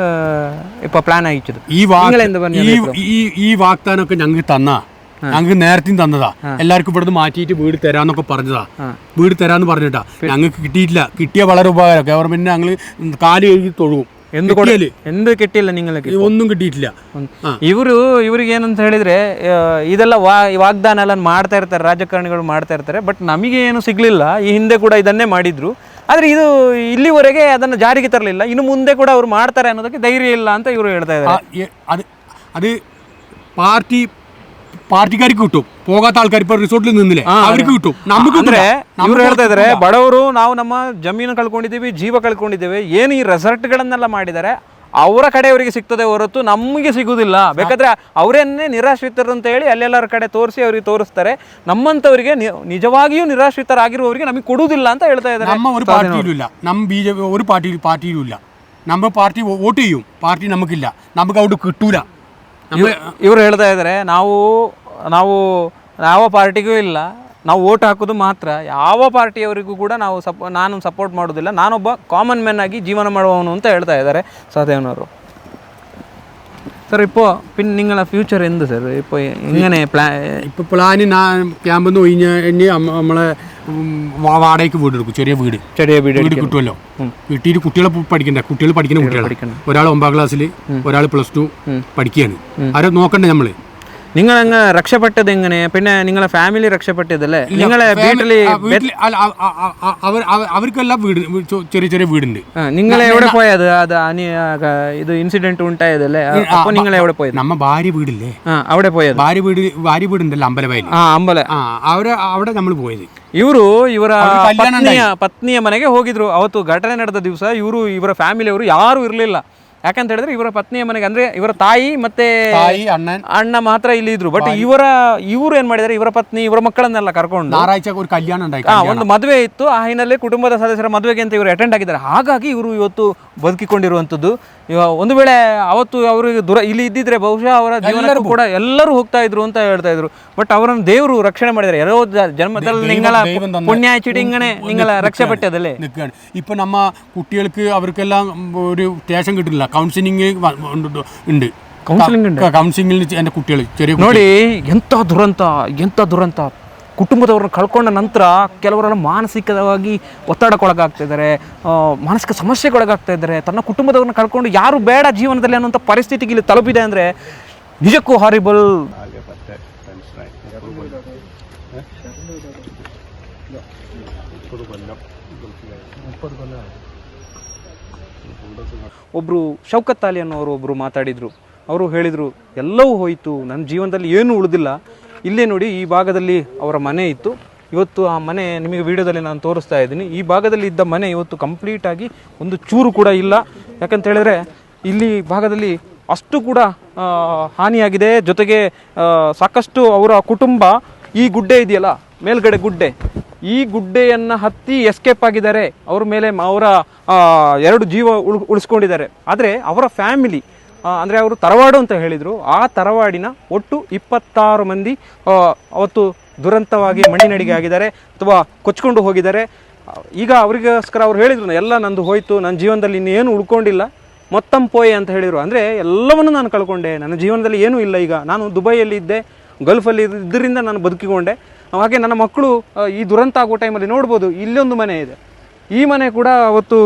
ഇപ്പോൾ പ്ലാൻ അയച്ചത് ഈ വാ- നിങ്ങളെന്ത് പറഞ്ഞു ഈ ഈ ഈ വാഗ്ദാനമൊക്കെ ഞങ്ങൾക്ക് തന്നാ ഞങ്ങൾക്ക് നേരത്തെയും തന്നതാ എല്ലാവർക്കും ഇവിടുന്ന് മാറ്റിയിട്ട് വീട് തരാന്നൊക്കെ പറഞ്ഞതാ വീട് തരാന്ന് പറഞ്ഞിട്ടാ ഞങ്ങൾക്ക് കിട്ടിയിട്ടില്ല കിട്ടിയ വളരെ ഉപകാരം ഗവൺമെന്റിന് ഞങ്ങൾ കാല് കഴുകി തൊഴുവും ಎಂದು ಕೂಡ ಕೆಟ್ಟಿಯಲ್ಲಿ. ಎಂದು ಕೆಟ್ಟಿಲ್ಲ ನಿಂಗಳಿಗೆ ഒന്നും കിട്ടിയിട്ടില്ല ആ ಇವರು ಇವ್ರಿಗೆ ಏನಂತ ಹೇಳಿದ್ರೆ ಆ, ಇದೆಲ್ಲ ವಾ ವಾಗ್ದಾನ ಎಲ್ಲ ಮಾಡ್ತಾ ಇರ್ತಾರೆ ರಾಜಕಾರಣಿಗಳು ಮಾಡ್ತಾ ಇರ್ತಾರೆ ಬಟ್ ನಮಗೆ ಏನು ಸಿಗ್ಲಿಲ್ಲ ಈ ಹಿಂದೆ ಕೂಡ ಇದನ್ನೇ ಮಾಡಿದ್ರು ಆದ್ರೆ ಇದು ಇಲ್ಲಿವರೆಗೆ ಅದನ್ನು ಜಾರಿಗೆ ತರಲಿಲ್ಲ ಇನ್ನು ಮುಂದೆ ಕೂಡ ಅವ್ರು ಮಾಡ್ತಾರೆ ಅನ್ನೋದಕ್ಕೆ ಧೈರ್ಯ ಇಲ್ಲ ಅಂತ ಇವರು ಹೇಳ್ತಾ ആ, ಇದ್ದಾರೆ എ- അത് അത് പാർട്ടി പാർട്ടിക്കാർക്ക് കിട്ടും പോകാത്ത ആൾക്കാർ ഇപ്പൊ റിസോർട്ടിൽ നിന്നില്ലേ അവർക്ക് കിട്ടും നമുക്ക് ಅಂದ್ರೆ കിട്ടില്ല. ಇವ್ರು നമുക്ക് ಹೇಳ್ತಾ ಇದ್ದಾರೆ കിട്ടില്ല. ಬಡವರು ನಾವು ನಮ್ಮ ಜಮೀನು ಕಳ್ಕೊಂಡಿದ್ದೀವಿ ಜೀವ ಕಳ್ಕೊಂಡಿದ್ದೇವೆ ಏನು ಈ ರೆಸಾರ್ಟ್ಗಳನ್ನೆಲ್ಲ ಮಾಡಿದ್ದಾರೆ ಅವರ ಕಡೆಯವರಿಗೆ ಸಿಗ್ತದೆ ಹೊರತು ನಮಗೆ ಸಿಗುವುದಿಲ್ಲ ಬೇಕಾದ್ರೆ ಅವರನ್ನೇ ನಿರಾಶ್ರಿತರು ಅಂತ ಹೇಳಿ ಅಲ್ಲೆಲ್ಲರ ಕಡೆ ತೋರಿಸಿ ಅವರಿಗೆ ತೋರಿಸ್ತಾರೆ ನಮ್ಮಂಥವರಿಗೆ ನಿ- ನಿಜವಾಗಿಯೂ ನಿರಾಶ್ರಿತರಾಗಿರುವವರಿಗೆ ನಮಗೆ ಕೊಡುವುದಿಲ್ಲ ಅಂತ ಹೇಳ್ತಾ ಇದ್ದಾರೆ നമ്മ ഒരു പാർട്ടിയിലും ഇല്ല നമ്മ ബി ജെ പി ഒരു പാർട്ടി പാർട്ടിയിലും ഇല്ല നമ്മ പാർട്ടി വോ- വോട്ട് ചെയ്യും പാർട്ടി നമുക്കില്ല നമുക്ക് അവിടെ കിട്ടൂല നമ്മ ಇವರು ಹೇಳ್ತಾ ಇದ್ದಾರೆ ನಾವು ನಾವು ಯಾವ ಪಾರ್ಟಿಗೂ ಇಲ್ಲ. ನಾವು ಓಟ್ ಹಾಕೋದು ಮಾತ್ರ. ಯಾವ ಪಾರ್ಟಿಯವರಿಗೂ ಕೂಡ ನಾವು ಸಪ್ ನಾನು ಸಪೋರ್ಟ್ ಮಾಡೋದಿಲ್ಲ. ನಾನೊಬ್ಬ ಕಾಮನ್ ಮ್ಯಾನ್ ಆಗಿ ಜೀವನ ಮಾಡುವವನು ಅಂತ ಹೇಳ್ತಾ ಇದ್ದಾರೆ ಸಹದೇವನವರು. സാർ ഇപ്പോൾ പിന്നെ നിങ്ങളെ ഫ്യൂച്ചർ എന്ത് സാർ ഇപ്പോൾ എങ്ങനെ പ്ലാൻ ഇപ്പോൾ പ്ലാൻ ഞാൻ ക്യാമ്പിൽ നിന്ന് ഒഴിഞ്ഞ് കഴിഞ്ഞ് നമ്മളെ വാടകയ്ക്ക് വീട് എടുക്കും ചെറിയ വീട്. ചെറിയ വീട് വീട് കിട്ടുമല്ലോ വീട്ടിൽ കുട്ടികളെ പഠിക്കണ്ട. കുട്ടികൾ പഠിക്കുന്ന കുട്ടികൾ ഒരാൾ ഒമ്പതാം ക്ലാസ്സിൽ ഒരാൾ പ്ലസ് ടു പഠിക്കുകയാണ് അവരെ നോക്കണ്ടേ നമ്മൾ നമ്മള് നിങ്ങളങ്ങ് രക്ഷപ്പെട്ടത് എങ്ങനെ പിന്നെ നിങ്ങളെ ഫാമിലി രക്ഷപ്പെട്ടതല്ലേ നിങ്ങളെ വീട്ടിൽ ആ, വീട്ടില് അല്ല, ആ, ആ, ആ, ആ, അവർ അവർ- അവർക്കെല്ലാം വീട് വീ- ചോ- ചെറിയ ചെറിയ വീടുണ്ട് നിങ്ങൾ എവിടെ പോയത് അത് അനി ആ, ക- ഇത് ഇൻസിഡന്റ് ഉണ്ടായതല്ലേ അപ്പോൾ നിങ്ങൾ എവിടെ പോയത് നമ്മ ഭാര്യ വീടില്ലേ ആ അവിടെ പോയത് ഭാര്യ വീട് ഭാര്യ വീടുണ്ടല്ലോ അമ്പലവയൽ ആ അമ്പല ആ അവരെ അവിടെ നമ്മൾ പോയത് ಇವರು ಇವರ ಅವ್ರಿಗೆ ಕಲ್ಯಾಣ ಪತ್ನಿಯ ಪತ್ನಿಯ ಮನೆಗೆ ಹೋಗಿದ್ರು ಅವತ್ತು ಘಟನೆ ನಡೆದ ದಿವಸ ಇವರು ಇವರ ಫ್ಯಾಮಿಲಿಯವರು ಯಾರು ಇರಲಿಲ್ಲ ಯಾಕಂತ ಹೇಳಿದ್ರೆ ಇವರ ಪತ್ನಿಯ ಮನೆಗೆ ಅಂದ್ರೆ ಇವರ ತಾಯಿ ಮತ್ತೆ ಅಣ್ಣ ಅಣ್ಣ ಮಾತ್ರ ಇಲ್ಲಿ ಇದ್ರು. ಬಟ್ ಇವರ ಇವರು ಏನ್ ಮಾಡಿದಾರೆ? ಇವರ ಪತ್ನಿ ಇವರ ಮಕ್ಕಳನ್ನೆಲ್ಲ ಕರ್ಕೊಂಡು ನಾರಾಯಚ ಕಲ್ಯಾಣ ಒಂದು ಮದುವೆ ಇತ್ತು. ಆ ಹಿನ್ನೆಲೆ ಕುಟುಂಬದ ಸದಸ್ಯರ ಮದುವೆಗೆ ಅಂತ ಇವರು ಅಟೆಂಡ್ ಆಗಿದ್ದಾರೆ. ಹಾಗಾಗಿ ಇವರು ಇವತ್ತು ಬದುಕಿಕೊಂಡಿರುವಂತದ್ದು. ಒಂದು ವೇಳೆ ಅವತ್ತು ಅವರಿಗೆ ದೂರ ಇಲ್ಲಿ ಇದ್ದಿದ್ರೆ ಬಹುಶಃ ಅವರ ಜೀವನಕ್ಕೂ ಕೂಡ ಎಲ್ಲರೂ ಹೋಗ್ತಾ ಇದ್ರು ಅಂತ ಹೇಳ್ತಾ ಇದ್ರು. ಬಟ್ ಅವರನ್ನು ದೇವರು ರಕ್ಷಣೆ ಮಾಡಿದ್ದಾರೆ. ಯಾರೋ ಜನ್ಮದಲ್ಲಿ ನಿಂಗಳ ಪುಣ್ಯ ಚಿಟಿಂಗಣೆ ನಿಂಗಳ ರಕ್ಷೆ ಪಟ್ಟದಲ್ಲಿ ಇಪ್ಪ ನಮ್ಮ ಕುಟ್ಟಿಗಳಿಗೆ അവർക്കെല്ലാം ಒಂದು ಟ್ಯಾಷನ್ കിട്ടില്ല കൗൺസിലിംഗ് ഉണ്ട് ಕೌನ್ಸಿಲಿಂಗ್ ഉണ്ട് കൗൺസിലിംഗിൽ എൻ്റെ കുട്ടികൾ ചെറിയ ನೋಡಿ ಎಂಥ ದುರಂತ ಎಂಥ ದುರಂತ ಕುಟುಂಬದವ್ರನ್ನ ಕಳ್ಕೊಂಡ ನಂತರ ಕೆಲವರೆಲ್ಲ ಮಾನಸಿಕವಾಗಿ ಒತ್ತಡಕ್ಕೊಳಗಾಗ್ತಾ ಇದ್ದಾರೆ ಆ, ಮಾನಸಿಕ ಸಮಸ್ಯೆಗೊಳಗಾಗ್ತಾ ಇದ್ದಾರೆ ತನ್ನ ಕುಟುಂಬದವ್ರನ್ನ ಕಳ್ಕೊಂಡು ಯಾರು ಬೇಡ ಜೀವನದಲ್ಲಿ ಅನ್ನೋಂಥ ಪರಿಸ್ಥಿತಿಗೆ ಇಲ್ಲಿ ತಲುಪಿದೆ ಅಂದರೆ ನಿಜಕ್ಕೂ ಹಾರಿಬಲ್ ಒಬ್ಬರು ಶೌಕತ್ ಅಲಿ ಅನ್ನೋರು ಒಬ್ಬರು ಮಾತಾಡಿದರು. ಅವರು ಹೇಳಿದರು, ಎಲ್ಲವೂ ಹೋಯಿತು ನನ್ನ ಜೀವನದಲ್ಲಿ ಏನೂ ಉಳಿದಿಲ್ಲ. ಇಲ್ಲೇ ನೋಡಿ, ಈ ಭಾಗದಲ್ಲಿ ಅವರ ಮನೆ ಇತ್ತು. ಇವತ್ತು ಆ ಮನೆ ನಿಮಗೆ ವಿಡಿಯೋದಲ್ಲಿ ನಾನು ತೋರಿಸ್ತಾ ಇದ್ದೀನಿ. ಈ ಭಾಗದಲ್ಲಿ ಇದ್ದ ಮನೆ ಇವತ್ತು ಕಂಪ್ಲೀಟಾಗಿ ಒಂದು ಚೂರು ಕೂಡ ಇಲ್ಲ. ಯಾಕಂತ ಹೇಳಿದ್ರೆ, ಇಲ್ಲಿ ಭಾಗದಲ್ಲಿ ಅಷ್ಟು ಕೂಡ ಹಾನಿಯಾಗಿದೆ. ಜೊತೆಗೆ ಸಾಕಷ್ಟು ಅವರ ಕುಟುಂಬ ಈ ಗುಡ್ಡೆ ಇದೆಯಲ್ಲ, ಮೇಲ್ಗಡೆ ಗುಡ್ಡೆ. ಈ ಗುಡ್ಡೆಯನ್ನು ಹತ್ತಿ ಎಸ್ಕೇಪ್ ಆಗಿದ್ದಾರೆ. ಅವ್ರ ಮೇಲೆ ಅವರ ಎರಡು ಜೀವ ಉಳ್, ಉಳಿಸ್ಕೊಂಡಿದ್ದಾರೆ. ಆದರೆ ಅವರ ಫ್ಯಾಮಿಲಿ ಅಂದರೆ ಅವರು ತರವಾಡು ಅಂತ ಹೇಳಿದರು. ಆ ತರವಾಡಿನ ಒಟ್ಟು ಇಪ್ಪತ್ತಾರು ಮಂದಿ ಅವತ್ತು ದುರಂತವಾಗಿ ಮಣ್ಣಿನಡಿಗೆ ಆಗಿದ್ದಾರೆ ಅಥವಾ ಕೊಚ್ಕೊಂಡು ಹೋಗಿದ್ದಾರೆ. ಈಗ ಅವರಿಗೋಸ್ಕರ ಅವ್ರು ಹೇಳಿದ್ರು, ಎಲ್ಲ ನಂದು ಹೋಯ್ತು ನನ್ನ ಜೀವನದಲ್ಲಿ ಇನ್ನೇನು ಉಳ್ಕೊಂಡಿಲ್ಲ. ಮೊತ್ತಂ ಪೋಯೆ ಅಂತ ಹೇಳಿದರು. ಅಂದರೆ ಎಲ್ಲವನ್ನು ನಾನು ಕಳ್ಕೊಂಡೆ. ನನ್ನ ಜೀವನದಲ್ಲಿ ಏನೂ ಇಲ್ಲ ಈಗ. ನಾನು ದುಬೈಯಲ್ಲಿ ಇದ್ದೆ ಗಲ್ಫಲ್ಲಿ ಇದರಿಂದ ನಾನು ಬದುಕಿಕೊಂಡೆ. ಹಾಗೆ ನನ್ನ ಮಕ್ಕಳು ಈ ದುರಂತ ಆಗೋ ಟೈಮಲ್ಲಿ ನೋಡ್ಬೋದು, ಇಲ್ಲೊಂದು ಮನೆ ಇದೆ. ಈ ಮನೆ ಕೂಡ ಅವತ್ತು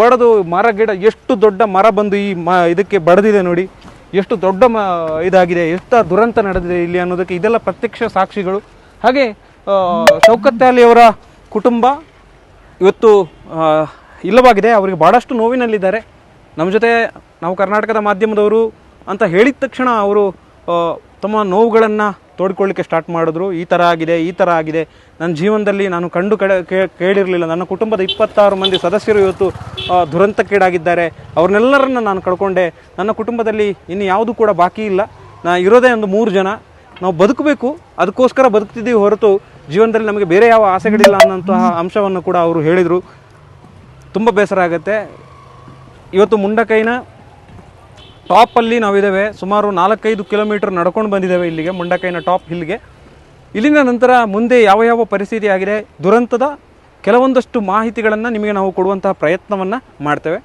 ಬಡದು ಮರ, ಗಿಡ, ಎಷ್ಟು ದೊಡ್ಡ ಮರ ಬಂದು ಈ ಮ, ಇದಕ್ಕೆ ಬಡದಿದೆ ನೋಡಿ, ಎಷ್ಟು ದೊಡ್ಡ ಮ, ಇದಾಗಿದೆ, ಎಷ್ಟು ದುರಂತ ನಡೆದಿದೆ ಇಲ್ಲಿ ಅನ್ನೋದಕ್ಕೆ ಇದೆಲ್ಲ ಪ್ರತ್ಯಕ್ಷ ಸಾಕ್ಷಿಗಳು. ಹಾಗೆ ಶೌಕತ್ ಅವರ ಕುಟುಂಬ ಇವತ್ತು ಇಲ್ಲವಾಗಿದೆ, ಅವರಿಗೆ ಭಾಳಷ್ಟು ನೋವಿನಲ್ಲಿದ್ದಾರೆ. ನಮ್ಮ ಜೊತೆ ನಾವು ಕರ್ನಾಟಕದ ಮಾಧ್ಯಮದವರು ಅಂತ ಹೇಳಿದ ತಕ್ಷಣ ಅವರು ತಮ್ಮ ನೋವುಗಳನ್ನು ತೋಡ್ಕೊಳ್ಳಿಕ್ಕೆ ಸ್ಟಾರ್ಟ್ ಮಾಡಿದ್ರು. ಈ ಥರ ಆಗಿದೆ, ಈ ಥರ ಆಗಿದೆ. ನನ್ನ ಜೀವನದಲ್ಲಿ ನಾನು ಕಂಡು ಕಡೆ ಕೇಳಿರಲಿಲ್ಲ. ನನ್ನ ಕುಟುಂಬದ ಇಪ್ಪತ್ತಾರು ಮಂದಿ ಸದಸ್ಯರು ಇವತ್ತು ದುರಂತಕ್ಕೀಡಾಗಿದ್ದಾರೆ. ಅವ್ರನ್ನೆಲ್ಲರನ್ನ ನಾನು ಕಳ್ಕೊಂಡೆ. ನನ್ನ ಕುಟುಂಬದಲ್ಲಿ ಇನ್ನು ಯಾವುದೂ ಕೂಡ ಬಾಕಿ ಇಲ್ಲ. ನಾ ಇರೋದೇ ಒಂದು ಮೂರು ಜನ. ನಾವು ಬದುಕಬೇಕು. ಅದಕ್ಕೋಸ್ಕರ ಬದುಕ್ತಿದ್ದೀವಿ ಹೊರತು ಜೀವನದಲ್ಲಿ ನಮಗೆ ಬೇರೆ ಯಾವ ಆಸೆಗಳಿಲ್ಲ ಅನ್ನೋಂತಹ ಅಂಶವನ್ನು ಕೂಡ ಅವರು ಹೇಳಿದರು. ತುಂಬ ಬೇಸರ ಆಗುತ್ತೆ. ಇವತ್ತು ಮುಂಡಕೈನ ಟಾಪಲ್ಲಿ ನಾವಿದ್ದೇವೆ ಸುಮಾರು ನಾಲ್ಕೈದು ಕಿಲೋಮೀಟರ್ ನಡ್ಕೊಂಡು ಬಂದಿದ್ದೇವೆ ಇಲ್ಲಿಗೆ, ಮುಂಡಕೈನ ಟಾಪ್ ಹಿಲ್ಗೆ ಇಲ್ಲಿನ ನಂತರ ಮುಂದೆ ಯಾವ ಯಾವ ಪರಿಸ್ಥಿತಿ ಆಗಿದೆ, ದುರಂತದ ಕೆಲವೊಂದಷ್ಟು ಮಾಹಿತಿಗಳನ್ನು ನಿಮಗೆ ನಾವು ಕೊಡುವಂತಹ ಪ್ರಯತ್ನವನ್ನು ಮಾಡ್ತೇವೆ.